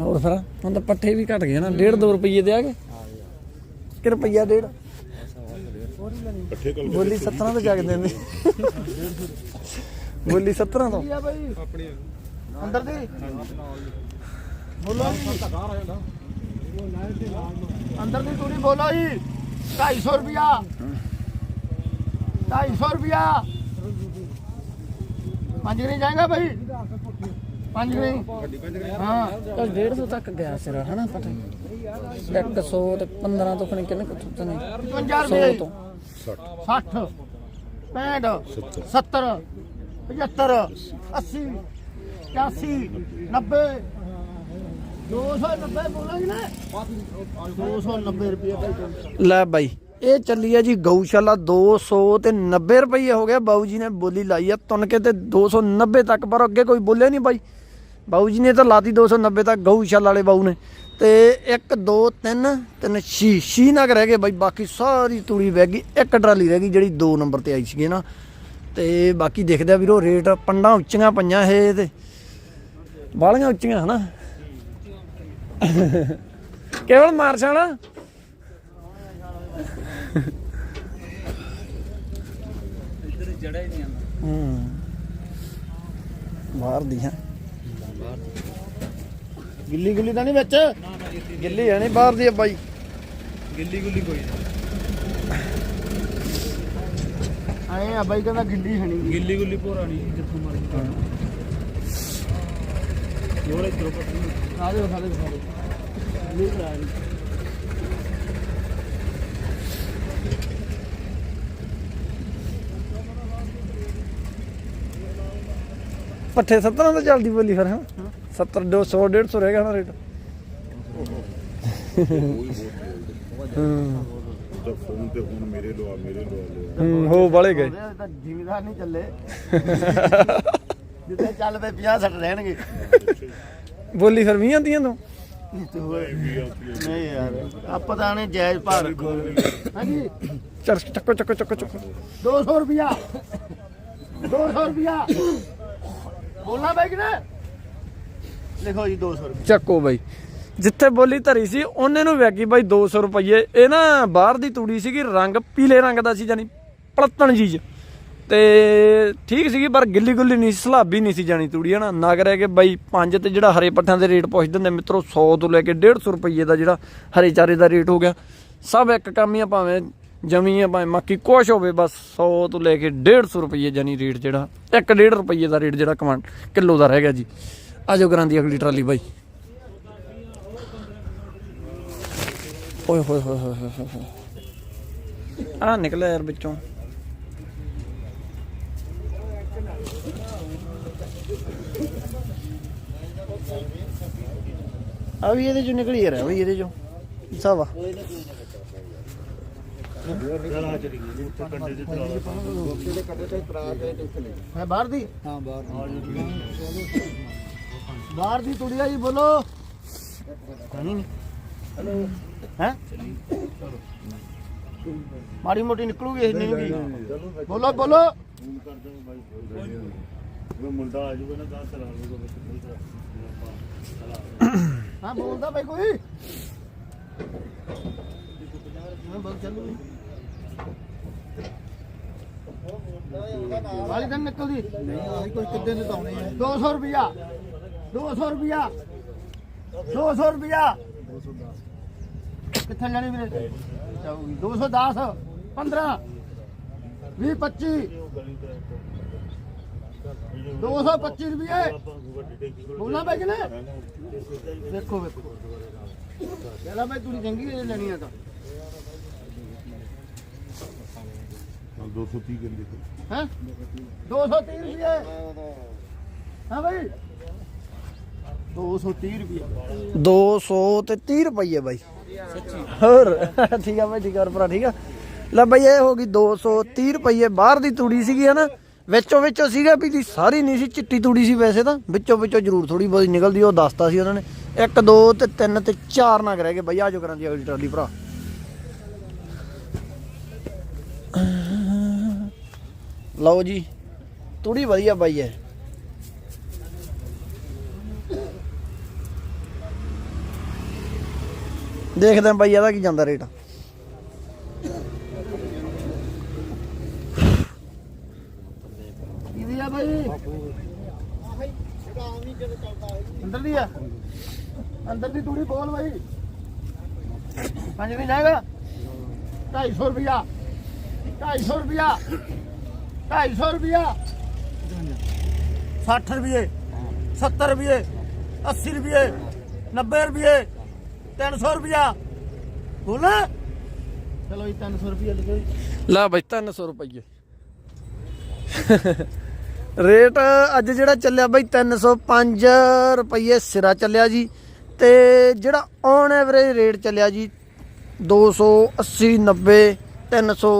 Speaker 1: ਹੋਰ ਫਿਰ, ਹੁਣ ਤਾਂ ਪੱਠੇ ਵੀ ਘਟ ਗਏ ਨਾ 1.5 2 ਰੁਪਏ ਦੇ ਆ ਗਏ। ਕਿ ਰੁਪਈਆ ਬੋਲੀ 17 ਤੋਂ ਜਾਗਦੇ ਨੇ। ਬੋਲੀ 17 ਤੋਂ।
Speaker 3: ਅੰਦਰ ਦੀ? ਬੋਲੋ ਅੰਦਰ ਦੀ ਤੂੜੀ ਬੋਲੋ ਜੀ। 250 ਰੁਪਿਆ 250 ਰੁਪਿਆ ਪੰਜ ਨਹੀਂ ਜਾਏਗਾ ਭਾਈ ਪੰਜ ਨਹੀਂ ਹਾਂ।
Speaker 1: ਕੱਲ 150 ਤੱਕ ਗਿਆ ਸਿਰ ਹਨਾ ਪਤਾ 100 ਤੇ 15 ਤੋਂ ਕਿੰਨੇ ਕਿੰਨੇ ਕੁ ਨੇ?
Speaker 3: 50 ਰੁਪਏ। ਤੋਂ। 60 65 70 75 80 85 90 290 ਬੋਲਾਂਗੇ ਨਾ। 290 ਰੁਪਏ ਭਾਈ
Speaker 1: ਲੈ ਬਾਈ ਇਹ ਚੱਲੀ ਆ ਜੀ ਗਊਸ਼ਾਲਾ 200 ਤੇ 90 ਰੁਪਏ ਹੋ ਗਿਆ। ਬਾਊ ਜੀ ਨੇ ਬੋਲੀ ਲਾਈ ਆ ਤੁਨ ਕੇ ਤੇ 290 ਤੱਕ ਪਰ ਅੱਗੇ ਕੋਈ ਬੋਲਿਆ ਨਹੀਂ ਬਾਈ। ਬਾਊ ਜੀ ਨੇ ਤਾਂ ਲਾਤੀ 290 ਤੱਕ ਗਊਸ਼ਾਲਾ ਵਾਲੇ ਬਾਊ ਨੇ। ਤੇ 1 2 3 3 ਛੀ ਛੀ ਨਗ ਰਹਿ ਗਏ ਬਾਈ। ਬਾਕੀ ਸਾਰੀ ਤੂੜੀ ਵਹਿ ਗਈ, ਇੱਕ ਟਰਾਲੀ ਰਹਿ ਗਈ ਜਿਹੜੀ 2 ਨੰਬਰ ਤੇ ਆਈ ਸੀਗੀ ਨਾ। ਤੇ ਬਾਕੀ ਦੇਖਦੇ ਆ ਵੀਰੋ, ਰੇਟ ਪੰਡਾਂ ਉੱਚੀਆਂ ਪਈਆਂ ਇਹ ਤੇ। ਬਾਲੀਆਂ ਉੱਚੀਆਂ, ਹਨਾ? ਕੇਵਲ ਮਾਰਸ਼ਾਲ ਹੂੰ। ਬਾਹਰ ਦੀ ਹੈ।
Speaker 3: ਗਿੱਲੀ ਗੁੱਲੀ ਤਾਂ ਨਹੀਂ ਵਿੱਚ?
Speaker 1: ਗਿੱਲੀ ਹੈ ਨਹੀਂ ਬਾਹਰ ਦੀ ਹੈ ਬਾਈ।
Speaker 2: ਗਿੱਲੀ ਗੁੱਲੀ ਕੋਈ
Speaker 3: ਆਏ ਆ ਬਾਈ ਕਹਿੰਦਾ ਗਿੱਲੀ ਹੈ ਨਹੀਂ।
Speaker 2: ਗਿੱਲੀ ਗੁੱਲੀ ਭੋਰਾ ਨਹੀਂ ਜਿੱਥੋਂ ਮਾਰੀ ਜੋੜੇ ਤਰੋ ਪਤਾ
Speaker 3: ਆ ਜਾਓ ਸਾਰੇ ਸਾਰੇ ਨਹੀਂ। ਕਰਾ
Speaker 1: ਪੱਠੇ 70 ਤਾਂ ਚੱਲਦੀ ਬੋਲੀ ਫਿਰ ਹਾਂ। 70 200 150 ਰਹਿ ਗਿਆ ਨਾ ਰੇਟ। ਹੂੰ।
Speaker 4: ਤਾਂ ਫੋਨ ਤੇ ਹੁਣ ਮੇਰੇ ਲਵਾ ਮੇਰੇ ਲਵਾ ਲਿਓ
Speaker 1: ਹੂੰ, ਹੋ ਬੜੇ ਗਏ।
Speaker 3: ਉਹਦੇ ਤਾਂ ਜ਼ਿਮੀਦਾਰ ਨਹੀਂ ਚੱਲੇ। *laughs* ਜਿੱਥੇ ਚੱਲ ਪਏ 50 60 ਰਹਿਣਗੇ।
Speaker 1: ਬੋਲੀ ਫਿਰ ਵੀ ਆਂਦੀਆਂ ਤੂੰ?
Speaker 3: ਨਹੀਂ ਯਾਰ ਆਪਾਂ ਤਾਂ ਆਣੇ ਜਾਇਜ਼ ਭਾਅ ਰੱਖੋ। ਹਾਂਜੀ।
Speaker 1: ਚੱਲ ਚੱਕੋ ਚੱਕੋ ਚੱਕੋ ਚੱਕੋ।
Speaker 3: 200 ਰੁਪਿਆ 200 ਰੁਪਿਆ ਬੋਲਣਾ ਬਾਈ ਕਿ ਨਾ ਲਿਖੋ ਜੀ 200 ਰੁਪਏ।
Speaker 1: ਚੱਕੋ ਬਾਈ। ਜਿੱਥੇ ਬੋਲੀ ਧਰੀ ਸੀ, ਉਹਨੇ ਨੂੰ ਵੈਗੀ ਬਾਈ 200 ਰੁਪਏ ਇਹ ਨਾ ਬਾਹਰ ਦੀ ਤੂੜੀ ਸੀਗੀ, ਰੰਗ ਪੀਲੇ ਰੰਗ ਦਾ ਸੀ ਜਾਨੀ ਪਲਤਣ ਚੀਜ਼ ਤੇ ਠੀਕ ਸੀਗੀ, ਪਰ ਗਿੱਲੀ ਗੁੱਲੀ ਨਹੀਂ ਸੀ ਸਲਾਬੀ ਨਹੀਂ ਸੀ ਜਾਣੀ ਤੂੜੀ, ਹਨਾ? ਨਗ ਰਹਿ ਕਿ ਬਾਈ ਪੰਜ ਤੇ ਜਿਹੜਾ ਹਰੇ ਪੱਠਿਆਂ ਦੇ ਰੇਟ ਪੁੱਛ ਦਿੰਦੇ ਮਿੱਤਰੋ 100 ਤੋਂ ਲੈ ਕੇ 150 ਰੁਪਏ ਦਾ ਜਿਹੜਾ ਹਰੇ ਚਾਰੇ ਦਾ ਰੇਟ ਹੋ ਗਿਆ। ਸਭ ਇੱਕ ਕੰਮ ਹੀ ਆ, ਭਾਵੇਂ ਜਮੀ ਆ, ਭਾਵੇਂ ਮੱਕੀ ਕੁਛ ਹੋਵੇ, ਬਸ 100 ਤੋਂ ਲੈ ਕੇ 150 ਰੁਪਏ ਜਾਨੀ ਰੇਟ ਜਿਹੜਾ 1.5 ਰੁਪਏ ਦਾ ਰੇਟ ਜਿਹੜਾ ਕਮਾਂਡ ਕਿਲੋ ਦਾ ਰਹਿ ਗਿਆ ਜੀ। ਆਜੋ ਕਰਾਂ ਦੀ ਅਗਲੀ ਟਰਾਲੀ ਬਾਈ। ਓਏ ਹੋਏ ਹੋਏ ਹੋਏ ਆ ਨਿਕਲਿਆ ਯਾਰ ਵਿੱਚੋਂ। ਆ ਵੀ ਇਹਦੇ ਚੋਂ ਨਿਕਲੀ ਯਾਰ ਬਈ ਇਹਦੇ ਚੋਂ।
Speaker 3: ਹੈ ਬਾਹਰ ਦੀ?
Speaker 2: ਹਾਂ ਬਾਹਰ
Speaker 3: ਬਾਹਰ ਦੀ ਤੁੜੀਆ ਜੀ ਬੋਲੋ। ਹੈਲੋ। ਹੈ? ਮਾੜੀ ਮੋਟੀ ਨਿਕਲੂਗੀ ਇਹ ਨਹੀਂ ਬੋਲੋ ਬੋਲੋ।
Speaker 4: ਉਹ ਮੁੰਡਾ ਆ ਜਾਊਗਾ ਨਾ ਤਾਂ ਚਲਾ ਲਊਗਾ
Speaker 3: ਹਾਂ ਬੋਲਦਾ ਭਾਈ ਕੋਈ। ਬੋਲ ਵਾਲੀ ਤਾਂ ਨਿਕਲਦੀ।
Speaker 2: ਨਹੀਂ ਕੋਈ ਕਿੱਦੇ ਨੇ ਤਾਉਣੇ ਆ।
Speaker 3: 200 ਰੁਪਿਆ 200 ਰੁਪਿਆ 200 ਰੁਪਿਆ ਕਿੱਥੇ ਲੈਣੀ ਵੀਰੇ? ਜਾਊਗੀ। 210 15 20 25 225 ਰੁਪਏ। ਬੋਲਣਾ ਭਾਈ ਕਿ ਨਾ ਦੇਖੋ ਵੇਖੋ। ਚਲਾ ਭਾਈ ਤੂੰ ਚੰਗੀ ਲੈਣੀ ਆ ਤਾਂ।
Speaker 4: 230 ਕਹਿੰਦੇ
Speaker 3: ਹੈ? 230 ਰੁਪਏ। ਹਾਂ ਭਾਈ 230 ਰੁਪਏ
Speaker 1: 200 ਤੇ 30 ਰੁਪਏ ਬਾਈ। ਹੋਰ, ਠੀਕ ਆ ਬਾਈ, ਠੀਕ ਆ ਭਰਾ, ਠੀਕ ਆ? ਲੈ ਬਾਈ, ਇਹ ਹੋ ਗਈ 230 ਰੁਪਏ ਬਾਹਰ ਦੀ ਤੂੜੀ ਸੀਗੀ, ਹਨਾ? ਵਿੱਚੋਂ ਵਿੱਚੋਂ ਸੀਗਾ ਵੀ ਦੀ ਸਾਰੀ ਨਹੀਂ ਸੀ, ਚਿੱਟੀ ਤੂੜੀ ਸੀ ਵੈਸੇ ਤਾਂ। ਵਿੱਚੋਂ ਵਿੱਚੋਂ ਜ਼ਰੂਰ ਥੋੜੀ ਬਹੁਤੀ ਨਿਕਲਦੀ, ਉਹ ਦੱਸਤਾ ਸੀ ਉਹਨਾਂ ਨੇ। 1 2 ਤੇ 3 ਤੇ 4 ਨਾ ਰਹਿ ਗਏ ਬਾਈ। ਆਜੋ ਕਰਾਂ ਜੀ ਅਗਲੀ ਟਰਾਲੀ ਭਰਾ। ਲਓ ਜੀ, ਤੂੜੀ ਵਧੀਆ ਬਾਈ ਹੈ ਦੇਖਦੇ ਆਂ ਬਾਈ, ਇਹਦਾ ਕੀ ਜਾਂਦਾ ਰੇਟ।
Speaker 3: ਕਿਹਦੀ ਆ ਭਾਈ ਅੰਦਰ ਦੀ ਆ। ਅੰਦਰ ਦੀ ਤੂੜੀ ਬੋਲ ਭਾਈ ਪੰਜ ਨਹੀਂ ਜਾਏਗਾ। 250 ਰੁਪਿਆ 250 ਰੁਪਿਆ 250 ਰੁਪਿਆ 60 ਰੁਪਏ 70 ਰੁਪਏ 80 ਰੁਪਏ 90 ਰੁਪਏ 300 ਰੁਪਿਆ ਬੋਲ। ਚਲੋ ਜੀ 300 ਰੁਪਏ ਲਿਖੋ ਜੀ।
Speaker 1: ਲੈ ਬਈ 300 ਰੁਪਏ ਰੇਟ ਅੱਜ ਜਿਹੜਾ ਚੱਲਿਆ ਬਈ 305 ਰੁਪਏ ਸਿਰਾ ਚੱਲਿਆ ਜੀ। ਤੇ ਜਿਹੜਾ ਔਨ ਐਵਰੇਜ ਰੇਟ ਚੱਲਿਆ ਜੀ 280 90 300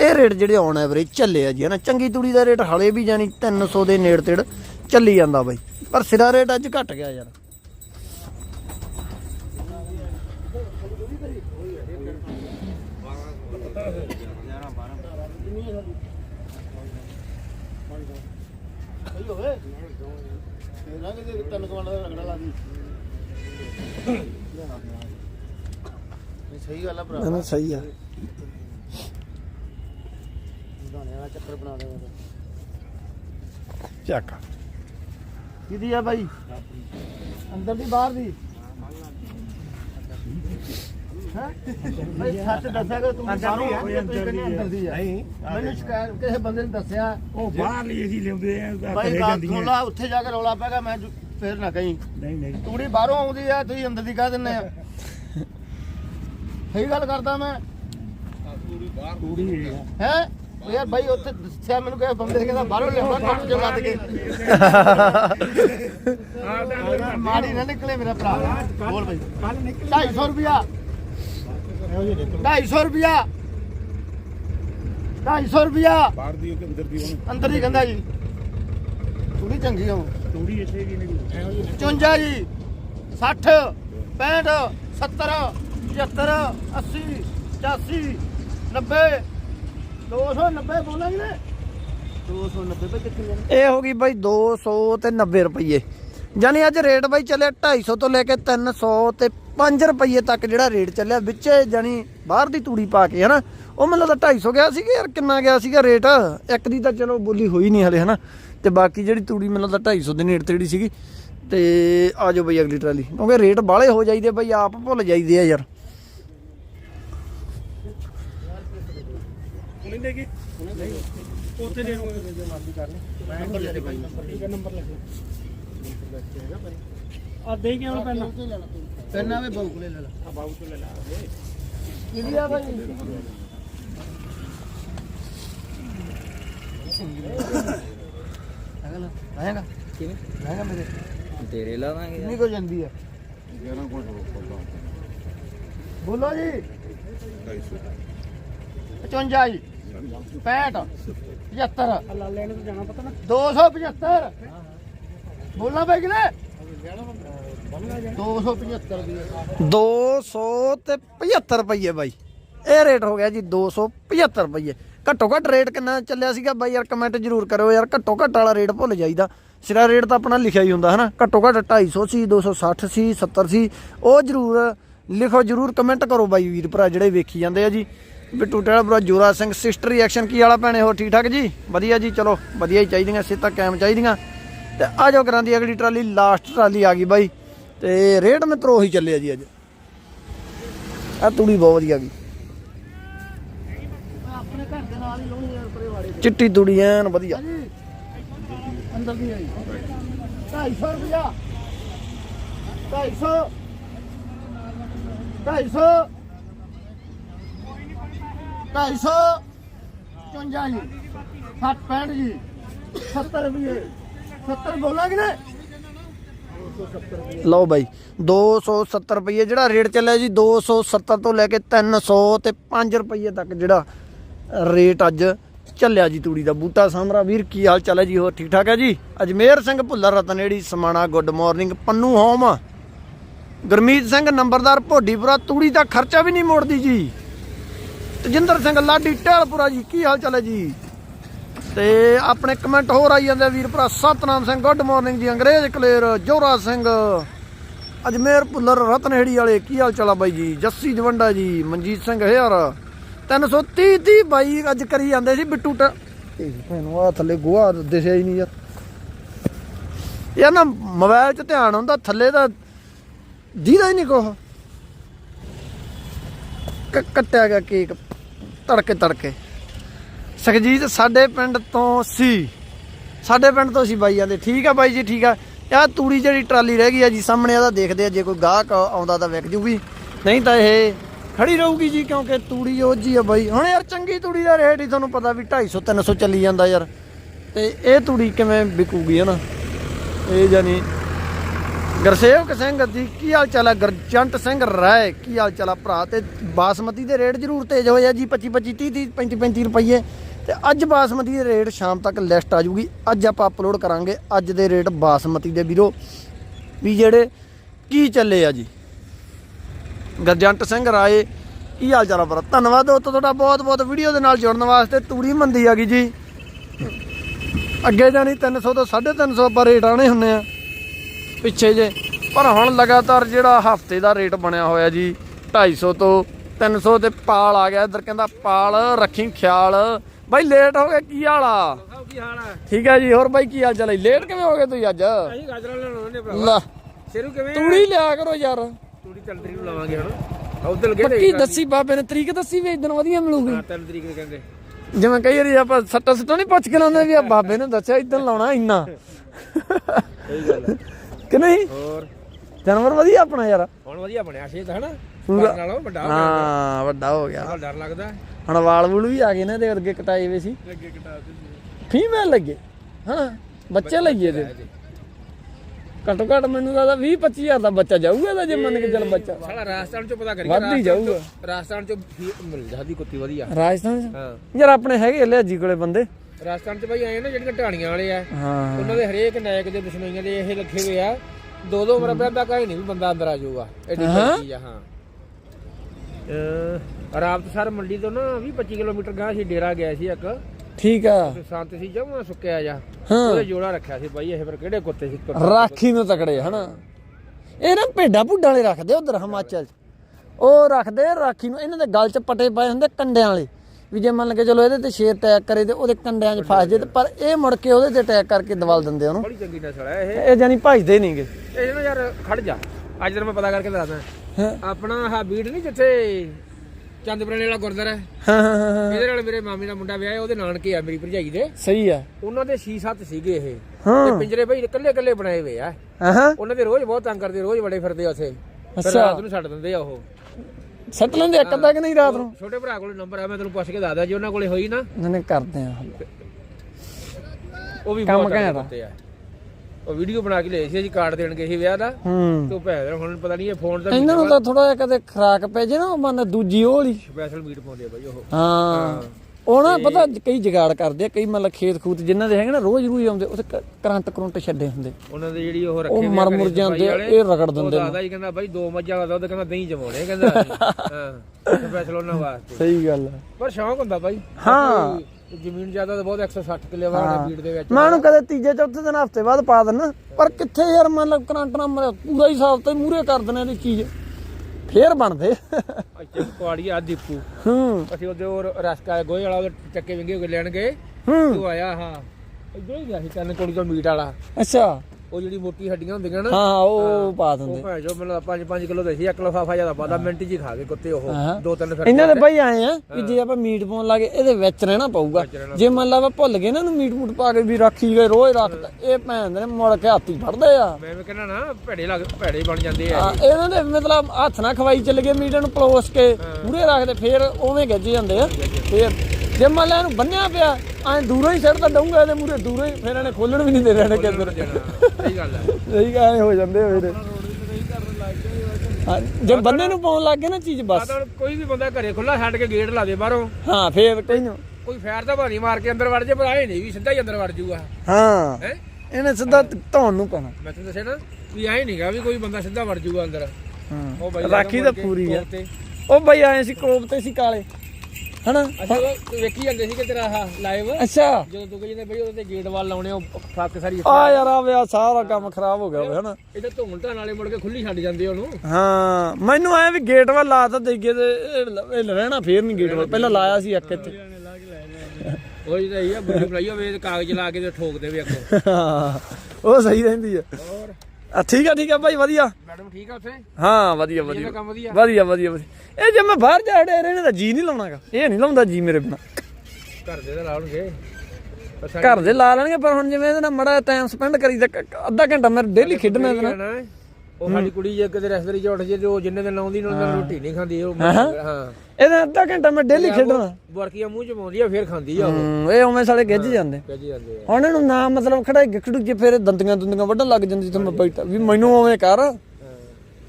Speaker 1: ਇਹ ਰੇਟ ਜਿਹੜੇ ਔਨ ਐਵਰੇਜ ਚੱਲੇ ਆ ਜੀ, ਹਨਾ। ਚੰਗੀ ਤੂੜੀ ਦਾ ਰੇਟ ਹਲੇ ਵੀ ਜਾਨੀ 300 ਦੇ ਨੇੜ ਤੇੜ ਚੱਲੀ ਜਾਂਦਾ ਬਾਈ। ਪਰ ਸਿਰਾ ਰੇਟ ਅੱਜ ਘਟ ਗਿਆ ਯਾਰ।
Speaker 3: ਸਹੀ ਹੋਵੇ ਤੇਰਾ ਕਿ ਤਿੰਨ ਕਮਾਂਡ ਦਾ ਰਗੜਾ ਲਾ ਦੀ ਸਹੀ ਗੱਲ ਆ। ਭਰਾ
Speaker 1: ਨਾ ਸਹੀ ਆ
Speaker 3: ਗਾਣੇ ਵਾਲਾ ਚੱਕਰ ਬਣਾ ਦੇ
Speaker 1: ਚੱਕ।
Speaker 3: ਕਿਹਦੀ ਆ ਬਾਈ? ਅੰਦਰ ਦੀ ਬਾਹਰ ਦੀ? ਹਾਂ? ਬਈ ਸੱਚ ਦੱਸਿਆ ਕਿ ਤੂੰ ਬਾਹਰੋਂ ਆਉਂਦੀ ਹੈ। ਤੁਸੀਂ ਕਹਿੰਦੇ ਅੰਦਰ ਦੀ ਆ ਮੈਨੂੰ ਸ਼ਿਕਾਇਤ ਕਿਸੇ ਬੰਦੇ ਨੇ ਦੱਸਿਆ।
Speaker 2: ਉਹ ਬਾਹਰ ਲਈ ਅਸੀਂ ਲਿਆਉਂਦੇ ਆ
Speaker 3: ਬਾਈ
Speaker 2: ਘਰੇ
Speaker 3: ਗੱਲ
Speaker 2: ਜਾਂਦੀਆਂ।
Speaker 3: ਸੁਣ ਲਾ ਉੱਥੇ ਜਾ ਕੇ ਰੌਲਾ ਪੈਗਾ ਮੈਂ ਜੁ- ਫੇਰ ਨਾ ਕਹੀਂ।
Speaker 2: ਨਹੀਂ ਨਹੀਂ।
Speaker 3: ਤੂੜੀ ਬਾਹਰੋਂ ਆਉਂਦੀ ਆ ਤੁਸੀਂ ਅੰਦਰ ਦੀ ਕਹਿ ਦਿੰਦੇ ਆ। ਸਹੀ ਗੱਲ ਕਰਦਾ ਮੈਂ।
Speaker 2: ਤੂੜੀ ਹੈ।
Speaker 3: ਹੈ? ਉਹ ਯਾਰ ਬਾਈ ਉੱਥੇ ਦੱਸਿਆ ਮੈਨੂੰ ਕਿਸੇ ਬੰਦੇ ਨੇ ਕਹਿੰਦਾ ਬਾਹਰੋਂ ਲਿਆਉਂਦਾ ਕੱਟ ਚ ਲੱਦ ਕੇ। ਮਾੜੀ ਨਾ ਨਿਕਲੇ ਮੇਰਾ ਭਰਾ। ਬੋਲ ਬਾਈ। 250 ਰੁਪਿਆ 250 ਰੁਪਿਆ 250 ਰੁਪਿਆ
Speaker 4: ਬਾਹਰ ਦੀ ਕਿ ਅੰਦਰ ਦੀ ਉਹਨੂੰ?
Speaker 3: ਅੰਦਰ ਹੀ ਕਹਿੰਦਾ ਜੀ। ਤੂੜੀ ਚੰਗੀ ਆ
Speaker 2: ਤੂੜੀ ਇੱਥੇ ਵੀ ਨਹੀਂ ਇਹੋ ਜਿਹੀ
Speaker 3: 54 ਜੀ। 60 65 70 75 80 85 90 290 ਬੋਲਾਂਗੇ ਨੇ 290 ਪੇ ਕਿੱਥੇ ਜਾਣੇ?
Speaker 1: ਇਹ ਹੋ ਗਈ ਬਾਈ 200 ਤੇ 90 ਰੁਪਏ ਯਾਨੀ ਅੱਜ ਰੇਟ ਬਾਈ ਚੱਲਿਆ 250 ਤੋਂ ਲੈ ਕੇ 300 ਤੇ 5 ਰੁਪਏ ਤੱਕ ਜਿਹੜਾ ਰੇਟ ਚੱਲਿਆ ਵਿੱਚ ਯਾਨੀ ਬਾਹਰ ਦੀ ਤੂੜੀ ਪਾ ਕੇ ਹਨਾ? ਉਹ ਮੈਨੂੰ ਲੱਗਦਾ 250 ਗਿਆ ਸੀ ਕਿ ਯਾਰ ਕਿੰਨਾ ਗਿਆ ਸੀਗਾ ਰੇਟ? ਇੱਕ ਦੀ ਤਾਂ ਚਲੋ ਬੋਲੀ ਹੋਈ ਨਹੀਂ ਹਲੇ ਹਨਾ? ਤੇ ਬਾਕੀ ਜਿਹੜੀ ਤੂੜੀ ਮੈਨੂੰ ਲੱਗਦਾ 250 ਦੇ ਨੇੜੇ ਤੇੜੀ ਸੀਗੀ। ਤੇ ਆ ਜਾਓ ਬਈ ਅਗਲੀ ਟਰਾਲੀ ਕਿਉਂਕਿ ਰੇਟ ਬਾਹਲੇ ਹੋ ਜਾਈਦੇ ਬਈ ਆਪ ਭੁੱਲ ਜਾਈਦੇ ਆ ਯਾਰ।
Speaker 2: ਹੁਣੇ ਦੇ ਗਏ ਉੱਥੇ ਦੇ
Speaker 3: ਨੰਬਰ ਲੈ ਬਾਈ
Speaker 2: ਠੀਕ ਹੈ ਨੰਬਰ ਲੱਗੇ ਆ ਦੇ ਕੇ ਆਉਣਾ ਪੈਣਾ।
Speaker 3: ਪੈਨਾ ਵੇ ਬਾਉ ਕੋਲੇ ਲੈ ਲਾ।
Speaker 2: ਆ ਬਾਬੂ ਤੋਂ ਲੈ ਲਾ।
Speaker 3: ਕਿਹਦੀ ਆ ਬਾਈ ਆਏਗਾ ਕਿਵੇਂ? ਆਏਗਾ ਮੇਰੇ।
Speaker 5: ਤੇਰੇ ਲਾਵਾਂਗੇ
Speaker 3: ਕਿੰਨੀ ਕੋ ਜਾਂਦੀ ਹੈ
Speaker 4: 11 ਕੋਲ ਰੋਕਦਾ
Speaker 3: ਬੋਲੋ ਜੀ।
Speaker 4: 250
Speaker 3: 55 ਜੀ। 65 75
Speaker 2: ਅੱਲਾ ਲੈਣੇ ਤੋਂ ਜਾਣਾ ਪਤਾ ਨਾ।
Speaker 3: 275 ਬੋਲਣਾ ਪੈ ਕਿਨੇ 275 ਦੀ
Speaker 1: 200 ਤੇ 75 ਰੁਪਏ ਬਾਈ। ਇਹ ਰੇਟ ਹੋ ਗਿਆ ਜੀ 275 ਰੁਪਏ। ਘੱਟੋ ਘੱਟ ਰੇਟ ਕਿੰਨਾ ਚੱਲਿਆ ਸੀਗਾ? ਬਾਈ ਯਾਰ ਕਮੈਂਟ ਜਰੂਰ ਕਰਿਓ ਯਾਰ। ਘੱਟੋ ਘੱਟ ਵਾਲਾ ਰੇਟ ਭੁੱਲ ਜਾਈਦਾ। ਸਿਰਾ ਰੇਟ ਤਾਂ ਆਪਣਾ ਲਿਖਿਆ ਹੀ ਹੁੰਦਾ ਹਨਾ? ਘੱਟੋ ਘੱਟ 250 ਸੀ 260 ਸੀ 70 ਸੀ ਉਹ ਜਰੂਰ ਲਿਖੋ, ਜਰੂਰ ਕਮੈਂਟ ਕਰੋ ਬਾਈ ਵੀਰ ਭਰਾ, ਜਿਹੜੇ ਵੇਖੀ ਜਾਂਦੇ ਆ ਜੀ। ਬਿੱਟੂ ਟੇੜਾ ਭਰਾ ਜੋਰਾ ਸਿੰਘ ਸਿਸਟਰ ਰਿਐਕਸ਼ਨ ਕੀ ਵਾਲਾ ਭੈਣੇ? ਹੋ ਠੀਕ ਠਾਕ ਜੀ? ਵਧੀਆ ਜੀ, ਚਲੋ, ਵਧੀਆ ਹੀ ਚਾਹੀਦੀਆਂ ਸਿੱਧਾ ਕਾਇਮ ਚਾਹੀਦੀਆਂ। ਤੇ ਆ ਜਾਓ ਕਰਾਂ ਦੀ ਅਗਲੀ ਟਰਾਲੀ ਲਾਸਟ ਟਰਾਲੀ ਆ ਗਈ ਬਾਈ। ਤੇ ਰੇਟ ਮਿੱਤਰੋ ਉਹੀ ਚੱਲਿਆ ਜੀ ਅੱਜ। ਆ ਤੂੜੀ ਬਹੁਤ ਵਧੀਆ ਗਈ।
Speaker 3: ਆਪਣੇ ਘਰ ਦੇ ਨਾਲ ਹੀ ਲਾਉਣੀ ਯਾਰ ਪਰੇ ਵਾੜੇ
Speaker 1: ਚਿੱਟੀ ਤੂੜੀ ਐਨ ਵਧੀਆ।
Speaker 3: ਅੰਦਰ ਦੀ ਆਈ। 250 ਰੁਪਿਆ 250 250 250 55 ਜੀ। 60 65 ਜੀ। 70 ਰੁਪਏ। 70 ਬੋਲਾਂਗੇ ਨੇ?
Speaker 1: ਲਓ ਬਾਈ 270 ਰੁਪਏ ਜਿਹੜਾ ਰੇਟ ਚੱਲਿਆ ਜੀ 270 ਤੋਂ ਲੈ ਕੇ 300 ਤੇ 5 ਰੁਪਏ ਤੱਕ ਜਿਹੜਾ ਰੇਟ ਅੱਜ ਚੱਲਿਆ ਜੀ ਤੂੜੀ ਦਾ ਬੂਟਾ ਸਾਹਮਰਾ ਵੀਰ, ਕੀ ਹਾਲ ਚਾਲ ਹੈ ਜੀ? ਹੋਰ ਠੀਕ ਠਾਕ ਹੈ ਜੀ? Ajmer Singh Bhullar, Ratneri, Samana, good morning, Pannu home. Gurmeet Singh, ਨੰਬਰਦਾਰ, ਭੋਡੀਪੁਰਾ, ਤੂੜੀ ਦਾ ਖਰਚਾ ਵੀ ਨਹੀਂ ਮੋੜਦੀ ਜੀ। ਤਜਿੰਦਰ ਸਿੰਘ, ਲਾਡੀ, ਢਾਲਪੁਰਾ ਜੀ, ਕੀ ਹਾਲ ਚਾਲ ਹੈ ਜੀ? ਤੇ ਆਪਣੇ ਕਮੈਂਟ ਹੋਰ ਆਈ ਜਾਂਦੇ ਵੀਰ ਭਰਾ। ਸਤਨਾਮ ਸਿੰਘ ਗੁੱਡ ਮਾਰਨਿੰਗ ਜੀ ਅੰਗਰੇਜ਼ ਕਲੇਰ ਜੋਰਾ ਸਿੰਘ। ਅਜਮੇਰ ਭੁੱਲਰ ਰਤਨਹੇੜੀ ਵਾਲੇ ਕੀ ਹਾਲ ਚਾਲ ਆ ਬਾਈ ਜੀ? ਜੱਸੀ ਜਵੰਡਾ ਜੀ ਮਨਜੀਤ ਸਿੰਘ ਹੇਅਰ। 330 ਦੀ ਬਾਈ ਅੱਜ ਕਰੀ ਜਾਂਦੇ ਸੀ ਬਿੱਟੂ ਟ ਭੈਣੋ ਆ ਥੱਲੇ ਗੋਹਾ ਦਿਸਿਆ ਹੀ ਨਹੀਂ ਯਾਰ। ਯਾਰ ਨਾ ਮੋਬਾਈਲ 'ਚ ਧਿਆਨ ਹੁੰਦਾ ਥੱਲੇ ਤਾਂ ਦੀਦਾ ਹੀ ਨਹੀਂ ਕੋਹ ਕੱਟਿਆ ਗਿਆ ਕੇਕ ਤੜਕੇ ਤੜਕੇ ਸੁਖਜੀਤ, ਸਾਡੇ ਪਿੰਡ ਤੋਂ ਸੀ। ਸਾਡੇ ਪਿੰਡ ਤੋਂ ਸੀ ਬਾਈ ਦੇ। ਠੀਕ ਆ ਬਾਈ ਜੀ, ਠੀਕ ਆ। ਆਹ ਤੂੜੀ ਜਿਹੜੀ ਟਰਾਲੀ ਰਹਿ ਗਈ ਆ ਜੀ, ਸਾਹਮਣੇ ਇਹਦਾ ਦੇਖਦੇ ਆ, ਜੇ ਕੋਈ ਗਾਹਕ ਆਉਂਦਾ ਤਾਂ ਵਿਕ ਜੂਗੀ। ਨਹੀਂ ਤਾਂ ਇਹ ਖੜੀ ਰਹੂਗੀ ਜੀ, ਕਿਉਂਕਿ ਤੂੜੀ ਉਹ ਜੀ ਆ ਬਾਈ। ਹੁਣ ਯਾਰ ਚੰਗੀ ਤੂੜੀ ਦਾ ਰੇਟ ਹੀ ਤੁਹਾਨੂੰ ਪਤਾ ਵੀ 250 300 ਚੱਲੀ ਜਾਂਦਾ ਯਾਰ। ਤੇ ਇਹ ਤੂੜੀ ਕਿਵੇਂ ਵਿਕੂਗੀ, ਹਨਾ? ਇਹ ਜਾਨੀ ਗਰਸੇਵਕ ਸਿੰਘ ਜੀ ਕੀ ਹਾਲ ਚਾਲ ਹੈ ਗਰਜੰਟ ਸਿੰਘ ਰਾਏ, ਕੀ ਹਾਲ ਚਾਲ ਆ ਭਰਾ? ਤੇ ਬਾਸਮਤੀ ਦੇ ਰੇਟ ਜ਼ਰੂਰ ਤੇਜ਼ ਹੋਏ ਆ ਜੀ 25 25 30 30 35 35 ਰੁਪਏ ਤੇ ਅੱਜ ਬਾਸਮਤੀ ਦੇ ਰੇਟ ਸ਼ਾਮ ਤੱਕ ਲਿਸਟ ਆ ਜੂਗੀ ਅੱਜ ਆਪਾਂ ਅਪਲੋਡ ਕਰਾਂਗੇ ਅੱਜ ਦੇ ਰੇਟ ਬਾਸਮਤੀ ਦੇ ਵੀਰੋ। ਵੀ ਜਿਹੜੇ ਕੀ ਚੱਲੇ ਆ ਜੀ। ਗਰਜੰਟ ਸਿੰਘ ਰਾਏ, ਕੀ ਹਾਲ ਚਾਲ ਆ ਧੰਨਵਾਦ ਦੋਸਤੋ ਤੁਹਾਡਾ ਬਹੁਤ ਬਹੁਤ ਵੀਡੀਓ ਦੇ ਨਾਲ ਜੁੜਨ ਵਾਸਤੇ। ਤੂੜੀ ਮੰਦੀ ਆ ਗਈ ਜੀ। ਅੱਗੇ ਜਾਣੀ 300 ਤੋਂ 350 ਆਪਾਂ ਰੇਟ ਆਣੇ ਹੁੰਨੇ ਆ। ਪਿੱਛੇ ਜੇ। ਪਰ ਹੁਣ ਲਗਾਤਾਰ ਜਿਹੜਾ ਹਫ਼ਤੇ ਦਾ ਰੇਟ ਬਣਿਆ ਹੋਇਆ ਜੀ 250 ਤੋਂ 300 ਤੇ ਪਾਲ ਆ ਗਿਆ। ਇੱਧਰ ਕਹਿੰਦਾ ਪਾਲ, ਰੱਖੀ ਖਿਆਲ। ਬਾਈ ਲੇਟ ਹੋ ਗਏ ਕੀ ਹਾਲ ਆ?
Speaker 2: ਕੀ ਹਾਲ ਆ?
Speaker 1: ਠੀਕ ਹੈ ਜੀ ਹੋਰ ਬਾਈ ਕੀ ਹਾਲ ਚਾਲ ਹੈ ਲੇਟ ਕਿਵੇਂ ਹੋ ਗਏ ਤੁਸੀਂ ਅੱਜ?
Speaker 2: ਅਸੀਂ ਗਾਜਰਾਂ ਲੈਣ ਨੇ ਭਰਾ
Speaker 1: ਲਾ
Speaker 2: ਸ਼ੇਰੂ ਕਿਵੇਂ
Speaker 1: ਤੂੜੀ ਲਿਆ ਕਰੋ ਯਾਰ।
Speaker 2: ਤੂੜੀ ਚੱਲ ਤਰੀਕ ਨੂੰ ਲਾਵਾਂਗੇ ਹੁਣ। ਉਧਰ ਗਏ
Speaker 1: ਪੱਕੀ ਦੱਸੀ ਬਾਬੇ ਨੇ ਤਰੀਕ ਦੱਸੀ ਵੀ ਇਦਾਂ ਵਧੀਆ ਮਿਲੂਗੀ।
Speaker 2: ਤਿੰਨ ਤਰੀਕ ਨੂੰ ਕਹਿੰਦੇ।
Speaker 1: ਜਿਵੇਂ ਕਈ ਵਾਰੀ ਆਪਾਂ ਸੱਟਾ ਸੱਟਾ ਨਹੀਂ ਪੁੱਛ ਕੇ ਲਾਉਂਦੇ ਵੀ ਆ ਬਾਬੇ ਨੇ ਦੱਸਿਆ ਇਦਾਂ ਲਾਉਣਾ ਇੰਨਾ।
Speaker 2: ਸਹੀ ਗੱਲ ਹੈ
Speaker 1: ਕਿ ਨਹੀਂ?
Speaker 2: ਹੋਰ?
Speaker 1: ਜਾਨਵਰ ਵਧੀਆ ਆਪਣਾ ਯਾਰ।
Speaker 2: ਹੁਣ ਵਧੀਆ ਬਣਿਆ ਛੇ ਤਾਂ ਹਨਾ? ਨਾਲੋਂ ਵੱਡਾ ਹੋ ਗਿਆ।
Speaker 1: ਹਾਂ ਵੱਡਾ ਹੋ ਗਿਆ।
Speaker 2: ਡਰ ਲੱਗਦਾ।
Speaker 1: ਹੁਣ ਵਾਲ ਵੂਲ ਵੀ ਆ ਗਏ ਨੇ ਇਹਦੇ ਅੱਗੇ ਕਟਾਏ ਵੇ ਸੀ।
Speaker 2: ਅੱਗੇ ਕਟਾ ਦੇ
Speaker 1: ਫੀਮੇਲ ਲੱਗੇ। ਹਾਂ ਬੱਚੇ ਲਈਏ ਤੇ ਘੱਟੋ ਘੱਟ ਮੈਨੂੰ ਲੱਗਦਾ 20 25 ਹਜ਼ਾਰ ਦਾ ਬੱਚਾ ਜਾਊਗਾ ਇਹਦਾ ਜੇ ਮੰਨ ਕੇ ਚੱਲ ਬੱਚਾ।
Speaker 2: ਸਾਲਾ ਰਾਜਸਥਾਨ ਚੋਂ ਪਤਾ ਕਰੀਏ
Speaker 1: ਵੱਧ ਹੀ ਜਾਊਗਾ।
Speaker 2: ਰਾਜਸਥਾਨ ਚੋਂ ਮਿਲ ਜਾਂਦੀ ਕੁੱਤੀ ਵਧੀਆ।
Speaker 1: ਰਾਜਸਥਾਨ ਚ?
Speaker 2: ਹਾਂ।
Speaker 1: ਯਾਰ ਆਪਣੇ ਹੈਗੇ ਲਿਆਜੀ ਕੋਲੇ ਬੰਦੇ।
Speaker 2: ਰਾਜਸਥਾਨ ਚ ਭਾਈ ਆਏ ਨਾ ਜਿਹੜੀਆਂ ਢਾਣੀਆਂ ਵਾਲੇ ਆ
Speaker 1: ਹਾਂ।
Speaker 2: ਉਹਨਾਂ ਦੇ ਹਰੇਕ ਨਾਇਕ ਦੇ ਬਿਸ਼ਨੋਈਆਂ ਦੇ ਇਹ ਲੱਗੇ ਹੋਏ ਆ। ਦੋ ਦੋ ਮਰਬਿਆਂ ਦਾ ਕਾਹੀ ਨਹੀਂ ਵੀ ਬੰਦਾ ਅੰਦਰ ਆ ਜਾਊਗਾ। ਐਡੀ। ਚੀਜ਼ ਆ ਹਾਂ। ਅਹ ਰਾਮਤਸਰ ਮੰਡੀ ਤੋਂ ਨਾ 20 25 ਕਿਲੋਮੀਟਰ ਗਾਂ ਸੀ ਡੇਰਾ ਗਿਆ ਸੀ ਇੱਕ।
Speaker 1: ਠੀਕ ਆ।
Speaker 2: ਤੇ ਸੰਤ ਸੀ ਜਮਾ ਸੁੱਕਿਆ ਜਾ। ਉਹਦੇ ਜੋੜਾ ਰੱਖਿਆ ਸੀ ਬਾਈ ਇਹ ਫਿਰ ਕਿਹੜੇ ਕੁੱਤੇ ਸੀ?
Speaker 1: ਰਾਖੀ ਨੂੰ ਤਕੜੇ ਹਨਾ? ਇਹ ਨਾ ਭੇਡਾਂ ਭੁੱਡਾਂ ਵਾਲੇ ਰੱਖਦੇ ਉਧਰ ਹਿਮਾਚਲ ਚ। ਉਹ ਰੱਖਦੇ ਰਾਖੀ ਨੂੰ ਇਹਨਾਂ ਦੇ ਗਲ ਚ ਪਟੇ ਪਏ ਹੁੰਦੇ ਕੰਡਿਆਂ ਵਾਲੇ। ਵੀ ਜੇ ਮੰਨ ਕੇ ਚਲੋ ਇਹਦੇ ਤੇ ਸ਼ੇਰ ਅਟੈਕ ਕਰੇ ਤੇ ਉਹਦੇ ਕੰਡਿਆਂ 'ਚ ਫਸ ਜੇ ਤੇ ਪਰ ਇਹ ਮੁੜ ਕੇ ਉਹਦੇ ਤੇ ਅਟੈਕ ਕਰਕੇ ਦਵਲ ਦਿੰਦੇ ਉਹਨੂੰ।
Speaker 2: ਬੜੀ ਚੰਗੀ ਨਸਲ ਹੈ ਇਹ।
Speaker 1: ਇਹ ਜਾਨੀ ਭਜਦੇ ਨਹੀਂਗੇ
Speaker 2: ਇਹ ਨਾ ਯਾਰ ਖੜ ਜਾ। ਅੱਜ ਤੈਨੂੰ ਮੈਂ ਪਤਾ ਕਰਕੇ ਦੱਸਦਾ।
Speaker 1: ਹਾਂ।
Speaker 2: ਆਪਣਾ ਆਹ ਬੀੜ ਨਹੀਂ ਜਿੱਥੇ ਚੰਦਪੁਰਾਣੇ ਵਾਲਾ ਗੁਰਦੁਆਰਾ ਹੈ?
Speaker 1: ਹਾਂ ਹਾਂ, ਹਾਂ ਹਾਂ।
Speaker 2: ਇਹਦੇ ਨਾਲ ਮੇਰੇ ਮਾਮੇ ਦਾ ਮੁੰਡਾ ਵਿਆਹਿਆ ਉਹਦੇ ਨਾਨਕੇ ਆ ਮੇਰੀ ਭਰਜਾਈ ਦੇ।
Speaker 1: ਸਹੀ ਆ।
Speaker 2: ਉਹਨਾਂ ਦੇ 6-7 ਸੀਗੇ ਇਹ।
Speaker 1: ਹਾਂ।
Speaker 2: ਤੇ ਪਿੰਜਰੇ ਭਾਈ ਇਕੱਲੇ ਇਕੱਲੇ ਬਣਾਏ ਹੋਏ ਆ।
Speaker 1: ਹਾਂ
Speaker 2: ਉਹਨਾਂ ਦੇ ਰੋਜ਼ ਬਹੁਤ ਤੰਗ ਕਰਦੇ ਰੋਜ਼ ਬੜੇ ਫਿਰਦੇ ਆ ਉੱਥੇ। ਫਿਰ
Speaker 1: ਅੱਛਾ।
Speaker 2: ਰਾਤ ਨੂੰ ਛੱਡ ਦਿੰਦੇ ਆ ਉਹ।
Speaker 1: ਸੱਟ ਲੈਂਦੇ ਇੱਕ ਅੱਧਾ ਕਿ ਨਹੀਂ ਰਾਤ ਨੂੰ?
Speaker 2: ਛੋਟੇ ਭਰਾ ਕੋਲ ਨੰਬਰ ਆ ਮੈਂ ਤੈਨੂੰ ਪੁੱਛ ਕੇ ਦੱਸਦਾ ਜੇ ਉਹਨਾਂ ਕੋਲੇ ਹੋਈ ਨਾ।
Speaker 1: ਨਹੀਂ ਕਰਦੇ ਆ।
Speaker 2: ਉਹ ਵੀ
Speaker 1: ਕੰਮ
Speaker 2: ਬਹੁਤ
Speaker 1: ਘੈਂਟ ਆ।
Speaker 2: ਕਰਦੇ ਆ। ਉਹ ਵੀਡੀਓ ਬਣਾ ਕੇ ਲਿਆਏ ਸੀ ਅਸੀਂ ਕਾਰਡ ਦੇਣ ਗਏ ਸੀ ਵਿਆਹ ਦਾ।
Speaker 1: ਹੂੰ।
Speaker 2: ਤੂੰ ਭੈਣ ਹੁਣ ਪਤਾ ਨਹੀਂ ਇਹ ਫੋਨ ਦਾ
Speaker 1: ਇਹਨਾਂ ਨੂੰ ਤਾਂ ਥੋੜਾ ਜਿਹਾ ਕਦੇ ਖਰਾਕ ਪੈ ਜੇ ਨਾ ਉਹ ਮਨ ਦੂਜੀ ਉਹ ਵਾਲੀ।
Speaker 2: ਸਪੈਸ਼ਲ ਮੀਟ ਪਾਉਂਦੇ ਆ ਬਾਈ ਉਹ।
Speaker 1: ਹਾਂ। ਉਹ ਨਾ ਪਤਾ ਕਈ ਜਗਾੜ ਕਰਦੇ ਆ ਕਈ ਮਤਲਬ ਖੇਤ ਖੂਤ ਜਿਨ੍ਹਾਂ ਦੇ ਹੈਗੇ ਨਾ ਰੋਜ਼ ਰੋਜ਼ ਆਉਂਦੇ ਉੱਥੇ ਕ- ਕਰੰਟ ਕਰੰਟ ਛੱਡੇ ਹੁੰਦੇ।
Speaker 2: ਉਹਨਾਂ ਦੇ ਜਿਹੜੀ ਉਹ ਰੱਖੇ
Speaker 1: ਉਹ
Speaker 2: ਹੋਏ ਆ
Speaker 1: ਮਰ ਮੁਰ
Speaker 2: ਸਫ਼ਾਈ
Speaker 1: ਜਾਂਦੇ ਆ,
Speaker 2: ਵਾਲੇ,
Speaker 1: ਇਹ ਰਗੜ
Speaker 2: ਉਹ
Speaker 1: ਦਿੰਦੇ ਨੇ।
Speaker 2: ਦੱਸਦਾ ਜੀ ਕਹਿੰਦਾ ਬਾਈ ਦੋ ਮੱਝਾਂ ਦਾ ਦੁੱਧ ਕਹਿੰਦਾ ਦਹੀਂ ਜਮਾਉਣੇ ਕਹਿੰਦਾ। *laughs* ਹਾਂ। ਸਪੈਸ਼ਲ ਉਹਨਾਂ ਵਾਸਤੇ।
Speaker 1: ਸਹੀ ਗੱਲ ਆ।
Speaker 2: ਪਰ ਸ਼ੌਂਕ ਹੁੰਦਾ ਬਾਈ।
Speaker 1: ਹਾਂ।
Speaker 2: ਜ਼ਮੀਨ ਜ਼ਿਆਦਾ ਤਾਂ ਬਹੁਤ 160 ਕਿੱਲੇ ਵਾਲਾ ਬੀੜ ਦੇ ਵਿੱਚ
Speaker 1: ਮੈਂ ਉਹਨੂੰ ਕਦੇ ਤੀਜੇ ਚੌਥੇ ਦਿਨ ਹਫ਼ਤੇ ਬਾਅਦ ਪਾ ਦਿੰਨਾ। ਪਰ ਕਿੱਥੇ ਯਾਰ ਮਤਲਬ ਕਰੰਟ ਨਾਲ ਪੂਰਾ ਹੀ ਸਾਫ਼ ਤੇ ਮੂਰੇ ਕਰ ਦਿੰਦੇ ਇਹਦੀ ਚੀਜ਼। ਫੇਰ ਬਣਦੇ।
Speaker 2: ਅੱਛੇ ਕੁਆੜੀ ਆ ਦੀਪੂ।
Speaker 1: ਹੂੰ।
Speaker 2: ਅਸੀਂ ਉਹਦੇ ਹੋਰ ਰਸਕਾ ਗੋਹੇ ਵਾਲਾ ਉਹਦੇ ਚੱਕੇ ਵਿੰਗੇ ਲੈਣ ਗਏ।
Speaker 1: ਹੂੰ।
Speaker 2: ਤੂੰ ਆਇਆ ਹਾਂ। ਇਧਰ ਹੀ ਗਿਆ ਸੀ ਕੰਨ ਕੋਲੀ ਤੋਂ ਮੀਟ ਵਾਲਾ।
Speaker 1: ਅੱਛਾ।
Speaker 2: ਉਹ ਜਿਹੜੀ ਮੋਟੀ ਹੱਡੀਆਂ ਹੁੰਦੀਆਂ ਨਾ
Speaker 1: ਹਾਂ ਉਹ ਪਾ
Speaker 2: ਉਹ
Speaker 1: ਦਿੰਦੇ।
Speaker 2: ਭਾਂ ਜੋ ਮੈਨੂੰ 5 5 ਕਿਲੋ ਦੇ ਸੀ ਇੱਕ ਲਫਾਫਾ ਜ਼ਿਆਦਾ ਪਾਦਾ ਮਿੰਟ ਹੀ ਖਾ ਗਏ ਕੁੱਤੇ ਉਹ। ਦੋ ਤਿੰਨ ਫਿਰ
Speaker 1: ਇਹਨਾਂ ਦੇ ਬਈ ਆਏ ਆ ਕਿ ਜੇ ਆਪਾਂ ਮੀਟ ਪਾਉਣ ਲੱਗੇ ਇਹਦੇ ਵਿੱਚ ਰਹਿਣਾ ਪਊਗਾ। ਜੇ ਮੰਨ ਲਾ ਆਪਾਂ ਭੁੱਲ ਗਏ ਨਾ ਇਹਨੂੰ ਮੀਟ ਮੂਟ ਪਾ ਕੇ ਵੀ ਰੱਖੀ ਗਏ ਰੋਜ਼ ਰੱਖਦਾ ਇਹ ਭੈਣ ਦੇ ਨੇ ਮੁੜ ਕੇ ਹੱਥੀ ਫੜਦੇ ਆ।
Speaker 2: ਮੈਂ ਵੀ ਕਹਿੰਦਾ ਨਾ ਭੇੜੇ ਲੱਗ ਭੇੜੇ ਬਣ ਜਾਂਦੇ ਆ
Speaker 1: ਇਹਨਾਂ ਦੇ ਮਤਲਬ ਹੱਥ ਨਾਲ ਖਵਾਈ ਚੱਲ ਗਏ ਮੀਟ ਨੂੰ ਪਲੋਸ ਕੇ ਮੂਰੇ ਰੱਖਦੇ ਫੇਰ ਉਵੇਂ ਗੱਜ ਜਾਂਦੇ ਆ। ਫੇਰ ਜੇ ਮੰਨ ਲਾ ਇਹਨੂੰ ਬੰਨਿਆ ਪਿਆ ਐ ਦੂਰੋਂ ਹੀ ਛੱਡਦਾ ਡਊਂਗਾ ਇਹਦੇ ਮੂਰੇ ਦੂਰੋਂ ਹੀ ਫੇਰ ਇਹਨੇ ਖੋਲਣ ਵੀ ਨਹੀਂ ਦੇ ਰਹਿਣੇ ਕਿੰਦਰ
Speaker 2: ਸਹੀ ਗੱਲ ਹੈ। *laughs*
Speaker 1: ਸਹੀ ਗੱਲ ਹੋ ਜਾਂਦੇ ਹੋਏ ਹਾਂ, ਜੇ ਬੰਨੇ ਨੂੰ ਪਾਉਣ ਲੱਗ ਗਏ ਨਾ ਚੀਜ਼ ਬਸ।
Speaker 2: ਕੋਈ ਵੀ ਬੰਦਾ ਘਰੇ ਖੁੱਲਾ ਛੱਡ ਕੇ ਗੇਟ ਲਾ ਦੇ ਬਾਹਰੋਂ।
Speaker 1: ਹਾਂ ਫੇਰ ਕੋਈ ਨਾ
Speaker 2: ਕੋਈ ਫੈਰ ਤਾਂ ਭਾਰੀ ਮਾਰ ਕੇ ਅੰਦਰ ਵੜ ਜੇ ਪਰ ਆਏ ਨਹੀਂ ਵੀ ਸਿੱਧਾ ਹੀ ਅੰਦਰ ਵੜ ਜਾਊਗਾ
Speaker 1: ਹਾਂ
Speaker 2: ਹੈ?
Speaker 1: ਇਹਨੇ ਸਿੱਧਾ ਧੌਣ ਨੂੰ ਪੈਣਾ
Speaker 2: ਮੈਂ ਤੈਨੂੰ ਦੱਸਿਆ ਨਾ ਵੀ ਆਏ ਨਹੀਂਗਾ ਵੀ ਕੋਈ ਬੰਦਾ ਸਿੱਧਾ ਵੜ ਜਾਊਗਾ ਅੰਦਰ। ਉਹ ਬਾਈ
Speaker 1: ਰਾਖੀ ਤਾਂ ਪੂਰੀ ਆ। ਉਹ ਬਈ ਆਏ ਸੀ ਕੋਪ ਤੇ ਸੀ ਕਾਲੇ। ਹਨਾ?
Speaker 2: ਅਸੀਂ ਵੇਖੀ ਜਾਂਦੇ ਸੀ ਕਿ ਤੇਰਾ ਆਹ ਲਾਈਵ
Speaker 1: ਅੱਛਾ।
Speaker 2: ਜਦੋਂ ਤੂੰ ਕਹਿੰਦੇ ਬਈ ਉਹਦੇ ਤੇ ਗੇਟ ਵਾਲ ਲਾਉਣੇ ਉਹ ਫੱਕ ਸਾਰੀ
Speaker 1: ਆ ਯਾਰ ਆ ਵਿਆ ਸਾਰਾ ਕੰਮ ਖਰਾਬ ਹੋ ਗਿਆ ਵੇ ਹਨਾ?
Speaker 2: ਇਹਦੇ ਧੂਣ ਧਾਣ ਵਾਲੇ ਮੁੜ ਕੇ ਖੁੱਲੀ ਛੱਡ ਜਾਂਦੇ ਉਹਨੂੰ।
Speaker 1: ਹਾਂ ਮੈਨੂੰ ਐ ਵੀ ਗੇਟ ਵੱਲ ਲਾ ਤਾਂ ਦੇਈਏ ਤੇ ਇਹ ਇਹ ਰਹਿਣਾ ਫੇਰ ਨਹੀਂ ਗੇਟ ਵੱਲ ਪਹਿਲਾਂ ਲਾਇਆ ਸੀ ਇੱਕ ਇੱਥੇ।
Speaker 2: ਉਹ ਜਿਹੜਾ ਇਹ ਬੁਰੀ ਬੁਲਾਈ ਹੋਵੇ ਤੇ ਕਾਗਜ਼ ਲਾ ਕੇ ਤੇ ਠੋਕ ਦੇਵੇ ਅੱਗੋਂ।
Speaker 1: ਹਾਂ, ਉਹ ਸਹੀ ਰਹਿੰਦੀ ਆ।
Speaker 2: ਹੋਰ?
Speaker 1: ਆ ਠੀਕ ਆ ਠੀਕ ਆ ਭਾਈ ਵਧੀਆ।
Speaker 2: ਮੈਡਮ ਠੀਕ ਆ ਉੱਥੇ?
Speaker 1: ਹਾਂ ਵਧੀਆ ਵਧੀਆ।
Speaker 2: ਕੰਮ ਵਧੀਆ।
Speaker 1: ਵਧੀਆ ਵਧੀਆ ਵਧੀਆ। ਇਹ ਜੇ ਮੈਂ ਬਾਹਰ ਜਾ ਡੇ ਰਹਿਣੇ ਦਾ ਜੀ ਨਹੀਂ ਲਾਉਣਾਗਾ। ਇਹ ਨਹੀਂ ਲਾਉਂਦਾ ਜੀ ਮੇਰੇ ਬਿਨਾ।
Speaker 2: ਘਰ ਦੇ ਤਾਂ ਲਾਉਣਗੇ ਅੱਛਾ
Speaker 1: ਘਰ ਦੇ ਲਾ ਲੈਣਗੇ ਪਰ ਹੁਣ ਜਿਵੇਂ ਇਹਦੇ ਨਾਲ ਮੜਾ ਟਾਈਮ ਸਪੈਂਡ ਕਰੀਦਾ ਕ- ਕ- ਅੱਧਾ ਘੰਟਾ ਮੈਂ ਡੇਲੀ ਖੇਡਣਾ ਇਹਦੇ ਨਾਲ।
Speaker 2: ਉਹ ਸਾਡੀ ਕੁੜੀ ਜੇ ਕਿਤੇ ਰਸਤੇ 'ਚ ਉੱਠ ਜੇ ਉਹ ਜਿੰਨੇ ਦਿਨ ਉਹਨਾਂ ਦਿਨ ਰੋਟੀ ਨਹੀਂ ਖਾਂਦੀ ਉਹ ਹਾਂ।
Speaker 1: ਇਹਦੇ ਅੱਧਾ ਘੰਟਾ ਮੈਂ ਡੇਲੀ ਖੇਡਣਾ
Speaker 2: ਬਰਕੀਆਂ ਮੂੰਹ 'ਚ ਪਾਉਂਦੀ ਆ ਫਿਰ ਖਾਂਦੀ ਆ ਉਹ।
Speaker 1: ਇਹ ਉਵੇਂ ਸਾਲੇ ਗਿੱਜ ਜਾਂਦੇ।
Speaker 2: ਕਹਿ ਜਾਂਦੇ ਆ।
Speaker 1: ਹੁਣ ਇਹਨੂੰ ਨਾ ਮਤਲਬ ਖੜਾਈ ਗਿਖੜੂ ਜੇ ਫਿਰ ਦੰਦੀਆਂ ਦੁੰਦੀਆਂ ਵੱਢਣ ਲੱਗ ਜਾਂਦੀ ਤੇ ਮੈਂ ਬੈਠਾ। ਵੀ ਮੈਨੂੰ ਉਵੇਂ ਕਰ।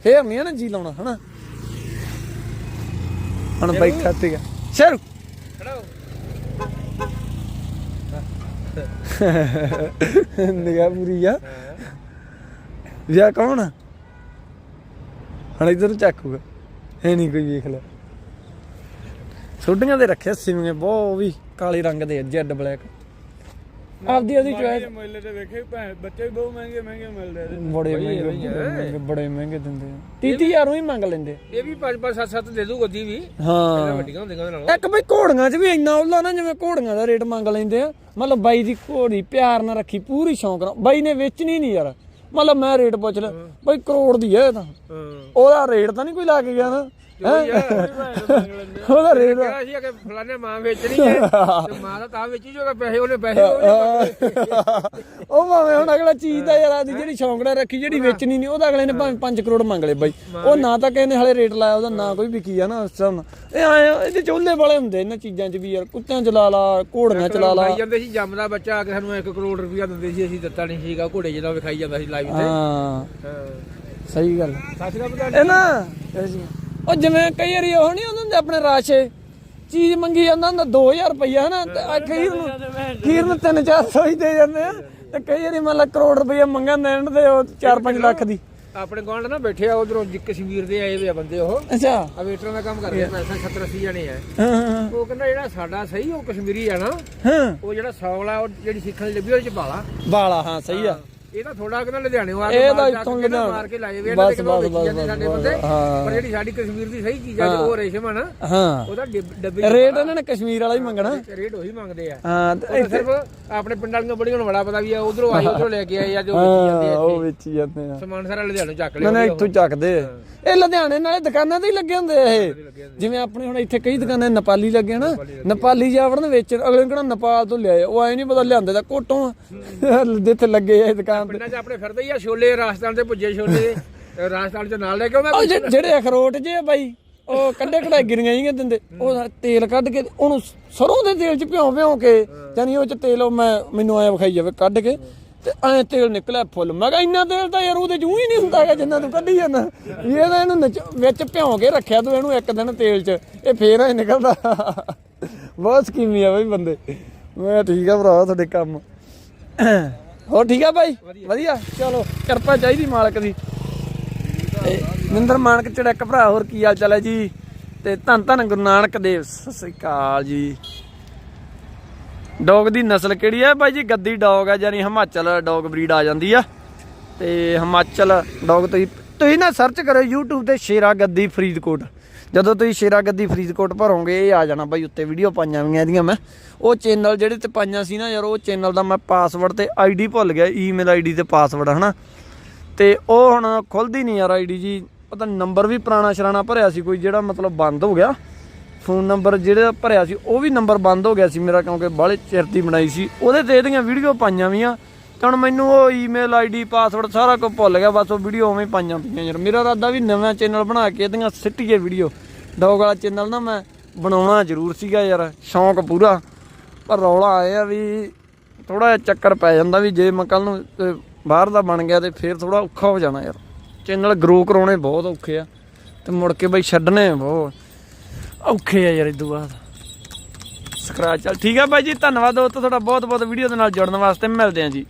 Speaker 1: ਫੇਰ ਨਹੀਂ ਨਾ ਜੀ ਲਾਉਣਾ ਹਨਾ? ਹੁਣ ਬੈਠਾ ਤੀਗਾ ਸ਼ੇਰੂ।
Speaker 2: ਖੜਾ ਹੋ
Speaker 1: ਨਿਗਾਹ ਪੂਰੀ ਆ। ਵਿਆਹ ਕੌਣ ਆ? ਹੁਣ ਇਧਰ ਚੱਕੂਗਾ ਹੈ ਨਹੀਂ ਕੋਈ ਵੇਖ ਲੈ। ਛੋਟੀਆਂ ਦੇ ਰੱਖਿਆ ਸਿਵੀਆਂ ਬਹੁਤ ਵੀ ਕਾਲੇ ਰੰਗ ਦੇ ਜੈਡ ਬਲੈਕ। ਆਪਦੀ ਉਹਦੀ ਚੋਇਸ
Speaker 4: ਮੇਲੇ ਤੇ ਵੇਖੇ ਭੈਣ ਬੱਚੇ ਵੀ ਬਹੁਤ ਮਹਿੰਗੇ ਮਹਿੰਗੇ ਮਿਲਦੇ ਆ
Speaker 1: ਬੜੇ ਮਹਿੰਗੇ ਬੜੇ ਮਹਿੰਗੇ, ਦਿੰਦੇ ਆ। 30 ਹਜ਼ਾਰੋਂ ਹੀ ਮੰਗ ਲੈਂਦੇ
Speaker 2: ਇਹ ਵੀ 5 5 7 7 ਦੇ ਦੂ ਗੱਦੀ ਵੀ।
Speaker 1: ਹਾਂ।
Speaker 2: ਵੱਡੀਆਂ ਹੁੰਦੀਆਂ ਉਹਦੇ ਨਾਲੋਂ।
Speaker 1: ਇੱਕ ਬਈ ਘੋੜੀਆਂ 'ਚ ਵੀ ਇੰਨਾ ਉਹਲਾ ਨਾ ਜਿਵੇਂ ਘੋੜੀਆਂ ਦਾ ਰੇਟ ਮੰਗ ਲੈਂਦੇ ਆ। ਮਤਲਬ ਬਾਈ ਦੀ ਘੋੜੀ ਪਿਆਰ ਨਾਲ ਰੱਖੀ ਪੂਰੀ ਸ਼ੌਂਕ ਨਾਲ। ਬਾਈ ਨੇ ਵੇਚਣੀ ਨਹੀਂ ਯਾਰ। ਮਤਲਬ ਮੈਂ ਰੇਟ ਪੁੱਛ ਲਿਆ ਬਾਈ ਕਰੋੜ ਦੀ ਹੈ ਇਹ ਤਾਂ। ਉਹਦਾ ਰੇਟ ਤਾਂ ਨਹੀਂ ਕੋਈ ਲਾ ਕੇ ਗਿਆ ਨਾ? ਉਹਦਾ ਰੇਟ
Speaker 2: ਕਿਹਾ ਸੀ ਕਿ ਫਲਾਣੇ ਮਾਂ ਵੇਚਣੀ ਹੈ ਤੇ ਮਾਂ ਦਾ ਤਾਂ ਵੇਚੀ ਜੋਗਾ ਪੈਸੇ ਉਹਨੇ ਪੈਸੇ।
Speaker 1: ਉਹ ਭਾਵੇਂ ਹੁਣ ਅਗਲਾ ਚੀਜ਼ ਦਾ ਯਾਰ ਆਦੀ ਜਿਹੜੀ ਸ਼ੌਂਕ ਨਾਲ ਰੱਖੀ ਜਿਹੜੀ ਵੇਚਣੀ ਨਹੀਂ ਉਹਦਾ ਅਗਲੇ ਨੇ ਭਾਵੇਂ 5 ਕਰੋੜ ਮੰਗ ਲਏ ਬਾਈ। ਉਹ ਨਾ ਤਾਂ ਕਿਸੇ ਨੇ ਹਲੇ ਰੇਟ ਲਾਇਆ ਉਹਦਾ ਨਾ ਕੋਈ ਵਿਕੀ ਆ ਨਾ ਉਸ ਨਾਲ। ਇਹ ਆਏ ਇਹਦੇ ਚੋਲੇ ਵਾਲੇ ਹੁੰਦੇ ਇਹਨਾਂ ਚੀਜ਼ਾਂ 'ਚ ਵੀ ਯਾਰ ਕੁੱਤਿਆਂ 'ਚ ਲਾ ਲਾ ਘੋੜੀਆਂ 'ਚ ਲਾ
Speaker 2: ਜਾਂਦੇ ਸੀ ਜੰਮਦਾ ਬੱਚਾ ਆ ਕੇ ਸਾਨੂੰ 1 ਕਰੋੜ ਰੁਪਇਆ ਦਿੰਦੇ ਸੀ ਅਸੀਂ ਦਿੱਤਾ ਨਹੀਂ ਸੀਗਾ ਘੋੜੇ ਜਿਹਦਾ ਵਿਖਾਈ ਜਾਂਦਾ ਸੀ ਲਾਈਵ ਤੇ।
Speaker 1: ਹਾਂ। ਸਹੀ ਗੱਲ।
Speaker 2: ਸੱਚ ਦਾ ਪਤਾ
Speaker 1: ਇਹ ਨਾ ਉਹ ਜਿਵੇਂ ਕਈ ਵਾਰੀ ਉਹ ਨਹੀਂ ਹੁੰਦੇ ਆਪਣੇ ਰਾਸ਼ੇ ਚੀਜ਼ ਮੰਗੀ ਜਾਂਦਾ ਹੁੰਦਾ 2000 ਰੁਪਈਆ ਹਨਾ? ਤੇ ਅਖੀਰ ਨੂੰ ਅਖੀਰ ਨੂੰ 3-400 ਹੀ ਦੇ ਜਾਂਦੇ ਆ। ਤੇ ਕਈ ਵਾਰੀ ਮੰਨ ਲਾ ਕਰੋੜ ਰੁਪਈਆ ਮੰਗਣ ਦੇਣ ਦੇ ਉਹ 4-5 ਲੱਖ ਦੀ।
Speaker 2: ਆਪਣੇ ਗਵਾਂਢ ਨਾ ਬੈਠੇ ਆ ਉਧਰੋਂ ਕਸ਼ਮੀਰ ਦੇ ਆਏ ਵੇ ਆ ਬੰਦੇ ਉਹ।
Speaker 1: ਅੱਛਾ।
Speaker 2: ਆ ਵੇਟਰਾਂ ਦਾ ਕੰਮ ਕਰਦੇ ਆ ਪੈਸਾ 70 80 ਜਣੇ ਆ। ਉਹ ਕਹਿੰਦਾ ਜਿਹੜਾ ਸਾਡਾ ਸਹੀ ਉਹ ਕਸ਼ਮੀਰੀ ਆ ਨਾ
Speaker 1: ਹਾਂ।
Speaker 2: ਉਹ ਜਿਹੜਾ ਸੌਲਾ ਉਹ ਜਿਹੜੀ ਸਿੱਖਣ ਦੀ ਲੱਭੀ ਉਹਦੇ ਚ ਪਾਲਾ
Speaker 1: ਬਾਲਾ ਹਾਂ ਸਹੀ ਆ।
Speaker 2: ਇਹ ਤਾਂ ਥੋੜਾ ਕਹਿੰਦਾ ਲੁਧਿਆਣੇ ਆ ਮਾਰ ਕੇ ਨਾ
Speaker 1: ਲੁਧਿਆਣੇ।
Speaker 2: ਮਾਰ ਕੇ ਲਾਏ ਵੇ ਇਹਨਾਂ ਦੇ
Speaker 1: ਬਸ,
Speaker 2: ਵੇਚੀ ਸਾਡੇ ਬੰਦੇ। ਪਰ ਜਿਹੜੀ ਸਾਡੀ ਕਸ਼ਮੀਰ ਦੀ ਸਹੀ ਚੀਜ਼ ਆ ਉਹ ਰੇਸ਼ਮ ਆ ਨਾ
Speaker 1: ਹਾਂ।
Speaker 2: ਉਹਦਾ ਡਿੱਬ-
Speaker 1: ਰੇਟ ਇਹਨਾਂ ਨੇ ਕਸ਼ਮੀਰ ਵਾਲਾ ਹੀ ਮੰਗਣਾ।
Speaker 2: ਰੇਟ ਉਹੀ ਮੰਗਦੇ ਆ।
Speaker 1: ਹਾਂ
Speaker 2: ਸਿਰਫ ਆਪਣੇ ਪਿੰਡਾਂ ਦੀਆਂ ਬੜੀਆਂ ਨੂੰ ਬੜਾ ਪਤਾ ਵੀ ਆ ਉਧਰੋਂ ਆਏ ਉਧਰੋਂ ਲੈ ਕੇ ਆਏ ਆ ਜੋ ਵੇਚੀ ਜਾਂਦੇ ਆ
Speaker 1: ਉਹ ਵੇਚੀ ਜਾਂਦੇ ਆ।
Speaker 2: ਸਮਾਨ ਸਾਰਾ ਲੁਧਿਆਣੇ ਚੱਕ
Speaker 1: ਨਾ ਨਾ
Speaker 2: ਲਿਆ
Speaker 1: ਇੱਥੋਂ ਚੱਕਦੇ ਆ। ਇਹ ਲੁਧਿਆਣੇ ਨਾਲੇ ਦੁਕਾਨਾਂ ਤੇ ਹੀ ਲੱਗੇ ਹੁੰਦੇ ਆ ਇਹ। ਜਿਵੇਂ ਆਪਣੇ ਹੁਣ ਇੱਥੇ ਕਈ ਦੁਕਾਨਾਂ ਨੇਪਾਲੀ ਲੱਗੇ ਨਾ ਨੇਪਾਲੀ ਜਾਵੜਨ ਵਿੱਚ ਅਗਲੇ ਕਿਹੜਾ ਨੇਪਾਲ ਤੋਂ ਲਿਆਏ। ਉਹ ਐ ਨਹੀਂ ਪਤਾ ਲਿਆਂਦੇ ਤਾਂ ਕੋਟੋਂ। ਜਿੱਥੇ ਲੱਗੇ ਆ ਇਹ ਦੁਕਾਨ ਤੇ।
Speaker 2: ਪਿੰਡਾਂ 'ਚ ਆਪਣੇ ਫਿਰਦੇ ਹੀ ਆ ਛੋਲੇ ਰਾਜਸਥਾਨ ਦੇ ਭੁੱਜੇ ਛੋਲੇ। ਰਾਜਸਥਾਨ 'ਚ ਨਾਲ ਲੈ ਕੇ
Speaker 1: ਉਹ ਜਿ- ਜਿਹੜੇ ਅਖਰੋਟ ਜੇ ਆ ਬਾਈ ਉਹ ਕੱਢੇ ਕਢਾਈ ਗਿਰੀਆਂ ਹੀ ਦਿੰਦੇ। ਉਹ ਤੇਲ ਕੱਢ ਕੇ ਉਹਨੂੰ ਸਰੋਂ ਦੇ ਤੇਲ ਚ ਭਿਉਂ ਭਿਉਂ ਕੇ ਜਾਨੀ ਉਹ ਚ ਤੇਲ ਉਹ ਮੈਂ ਮੈਨੂੰ ਆਇਆ ਵਿਖਾਈ ਜਾਵੇ ਕੱਢ ਕੇ। ਤੇ ਐ ਤੇਲ ਨਿਕਲਿਆ ਫੁੱਲ। ਮੈਂ ਕਿਹਾ ਇੰਨਾ ਤੇਲ ਤਾਂ ਯਾਰ ਉਹਦੇ ਚ ਹੀ ਨਹੀਂ ਹੁੰਦਾ ਹੈਗਾ ਜਿੰਨਾ ਤੂੰ ਕੱਢੀ ਜਾਂਦਾ। ਇਹ ਤਾਂ ਇਹਨੂੰ ਵਿੱਚ ਭਿਉਂ ਕੇ ਰੱਖਿਆ ਤੂੰ ਇਹਨੂੰ ਇੱਕ ਦਿਨ ਤੇਲ ਚ। ਇਹ ਫੇਰ ਐ ਨਿਕਲਦਾ। ਬਹੁਤ ਸਕੀਮੀ ਆ ਬਈ ਬੰਦੇ। ਮੈਂ ਠੀਕ ਆ ਭਰਾ, ਤੁਹਾਡੇ ਕੰਮ। ਹੋਰ ਠੀਕ ਆ ਭਾਈ ਵਧੀਆ। ਚਲੋ, ਕਿਰਪਾ ਚਾਹੀਦੀ ਮਾਲਕ ਦੀ। ਤੇ ਨਿੰਦਰ ਮਾਨਕ ਚੜਕ ਭਰਾ, ਹੋਰ ਕੀ ਹਾਲ ਚਾਲ ਹੈ ਜੀ? ਤੇ ਧੰਨ ਧੰਨ ਗੁਰੂ ਨਾਨਕ ਦੇਵ, ਸਤਿ ਸ੍ਰੀ ਅਕਾਲ ਜੀ। ਡੌਗ ਦੀ ਨਸਲ ਕਿਹੜੀ ਹੈ ਬਾਈ ਜੀ, ਗੱਦੀ ਡੌਗ ਆ, ਯਾਨੀ ਹਿਮਾਚਲ ਡੌਗ ਬਰੀਡ ਆ ਜਾਂਦੀ ਆ। ਤੇ ਹਿਮਾਚਲ ਡੌਗ ਤੁਸੀਂ ਤੁਸੀਂ ਨਾ ਸਰਚ ਕਰੋ YouTube ਤੇ ਸ਼ੇਰਾ ਗੱਦੀ ਫਰੀਦਕੋਟ। ਜਦੋਂ ਤੁਸੀਂ ਸ਼ੇਰਾ ਗੱਦੀ ਫਰੀਦਕੋਟ ਭਰੋਗੇ, ਇਹ ਆ ਜਾਣਾ ਬਾਈ ਉੱਤੇ ਵੀਡੀਓ ਪਾਈਆਂ ਵੀਆਂ ਇਹਦੀਆਂ ਮੈਂ। ਉਹ ਚੈਨਲ ਜਿਹੜੇ ਤੇ ਪਾਈਆਂ ਸੀ ਨਾ ਯਾਰ, ਉਹ ਚੈਨਲ ਦਾ ਮੈਂ ਪਾਸਵਰਡ ਤੇ ਆਈਡੀ ਭੁੱਲ ਗਿਆ ਈਮੇਲ ਆਈਡੀ ਤੇ ਪਾਸਵਰਡ ਹਨਾ। ਤੇ ਉਹ ਹੁਣ ਖੁੱਲਦੀ ਨਹੀਂ ਯਾਰ ਆਈਡੀ ਜੀ। ਪਤਾ ਨੰਬਰ ਵੀ ਪੁਰਾਣਾ ਸ਼ਰਾਣਾ ਭਰਿਆ ਸੀ ਕੋਈ, ਜਿਹੜਾ ਮਤਲਬ ਬੰਦ ਹੋ ਗਿਆ। ਫੋਨ ਨੰਬਰ ਜਿਹੜਾ ਭਰਿਆ ਸੀ, ਉਹ ਵੀ ਨੰਬਰ ਬੰਦ ਹੋ ਗਿਆ ਸੀ ਮੇਰਾ, ਕਿਉਂਕਿ ਬਾਹਲੇ ਚਿਰਤੀ ਬਣਾਈ ਸੀ। ਉਹਦੇ ਤੇ ਇਹਦੀਆਂ ਵੀਡੀਓ ਪਾਈਆਂ ਵੀਆਂ। ਤੇ ਹੁਣ ਮੈਨੂੰ ਉਹ ਈਮੇਲ ਆਈਡੀ ਪਾਸਵਰਡ ਸਾਰਾ ਕੁਝ ਭੁੱਲ ਗਿਆ, ਬਸ ਉਹ ਵੀਡੀਓ ਉਵੇਂ ਪਾਈਆਂ ਪਈਆਂ ਯਾਰ। ਮੇਰਾ ਇਰਾਦਾ ਵੀ ਨਵਾਂ ਚੈਨਲ ਬਣਾ ਕੇ ਇਹਦੀਆਂ ਸਿੱਟੀਏ ਵੀਡੀਓ। ਡੌਗ ਵਾਲਾ ਚੈਨਲ ਨਾ ਮੈਂ ਬਣਾਉਣਾ ਜ਼ਰੂਰ ਸੀਗਾ ਯਾਰ, ਸ਼ੌਂਕ ਪੂਰਾ। ਪਰ ਰੌਲਾ ਆਇਆ ਵੀ ਥੋੜਾ ਜਿਹਾ ਚੱਕਰ ਪੈ ਜਾਂਦਾ ਵੀ ਜੇ ਮੈਂ ਕੱਲ ਨੂੰ ਬਾਹਰ ਦਾ ਬਣ ਗਿਆ ਤੇ ਫੇਰ ਥੋੜਾ ਔਖਾ ਹੋ ਜਾਣਾ ਯਾਰ। ਚੈਨਲ ਗਰੋ ਕਰਾਉਣੇ ਬਹੁਤ ਔਖੇ ਆ। ਤੇ ਮੁੜ ਕੇ ਬਈ ਛੱਡਣੇ ਬਹੁਤ। ਔਖੇ ਆ ਯਾਰ ਇਦੋਂ ਬਾਅਦ। ਸਕਰਾਚ ਚੱਲ ਠੀਕ ਆ ਬਾਈ ਜੀ, ਧੰਨਵਾਦ ਦੋਸਤੋ, ਤੁਹਾਡਾ ਬਹੁਤ ਬਹੁਤ ਵੀਡੀਓ ਦੇ ਨਾਲ ਜੁੜਨ ਵਾਸਤੇ। ਮਿਲਦੇ ਆਂ ਜੀ।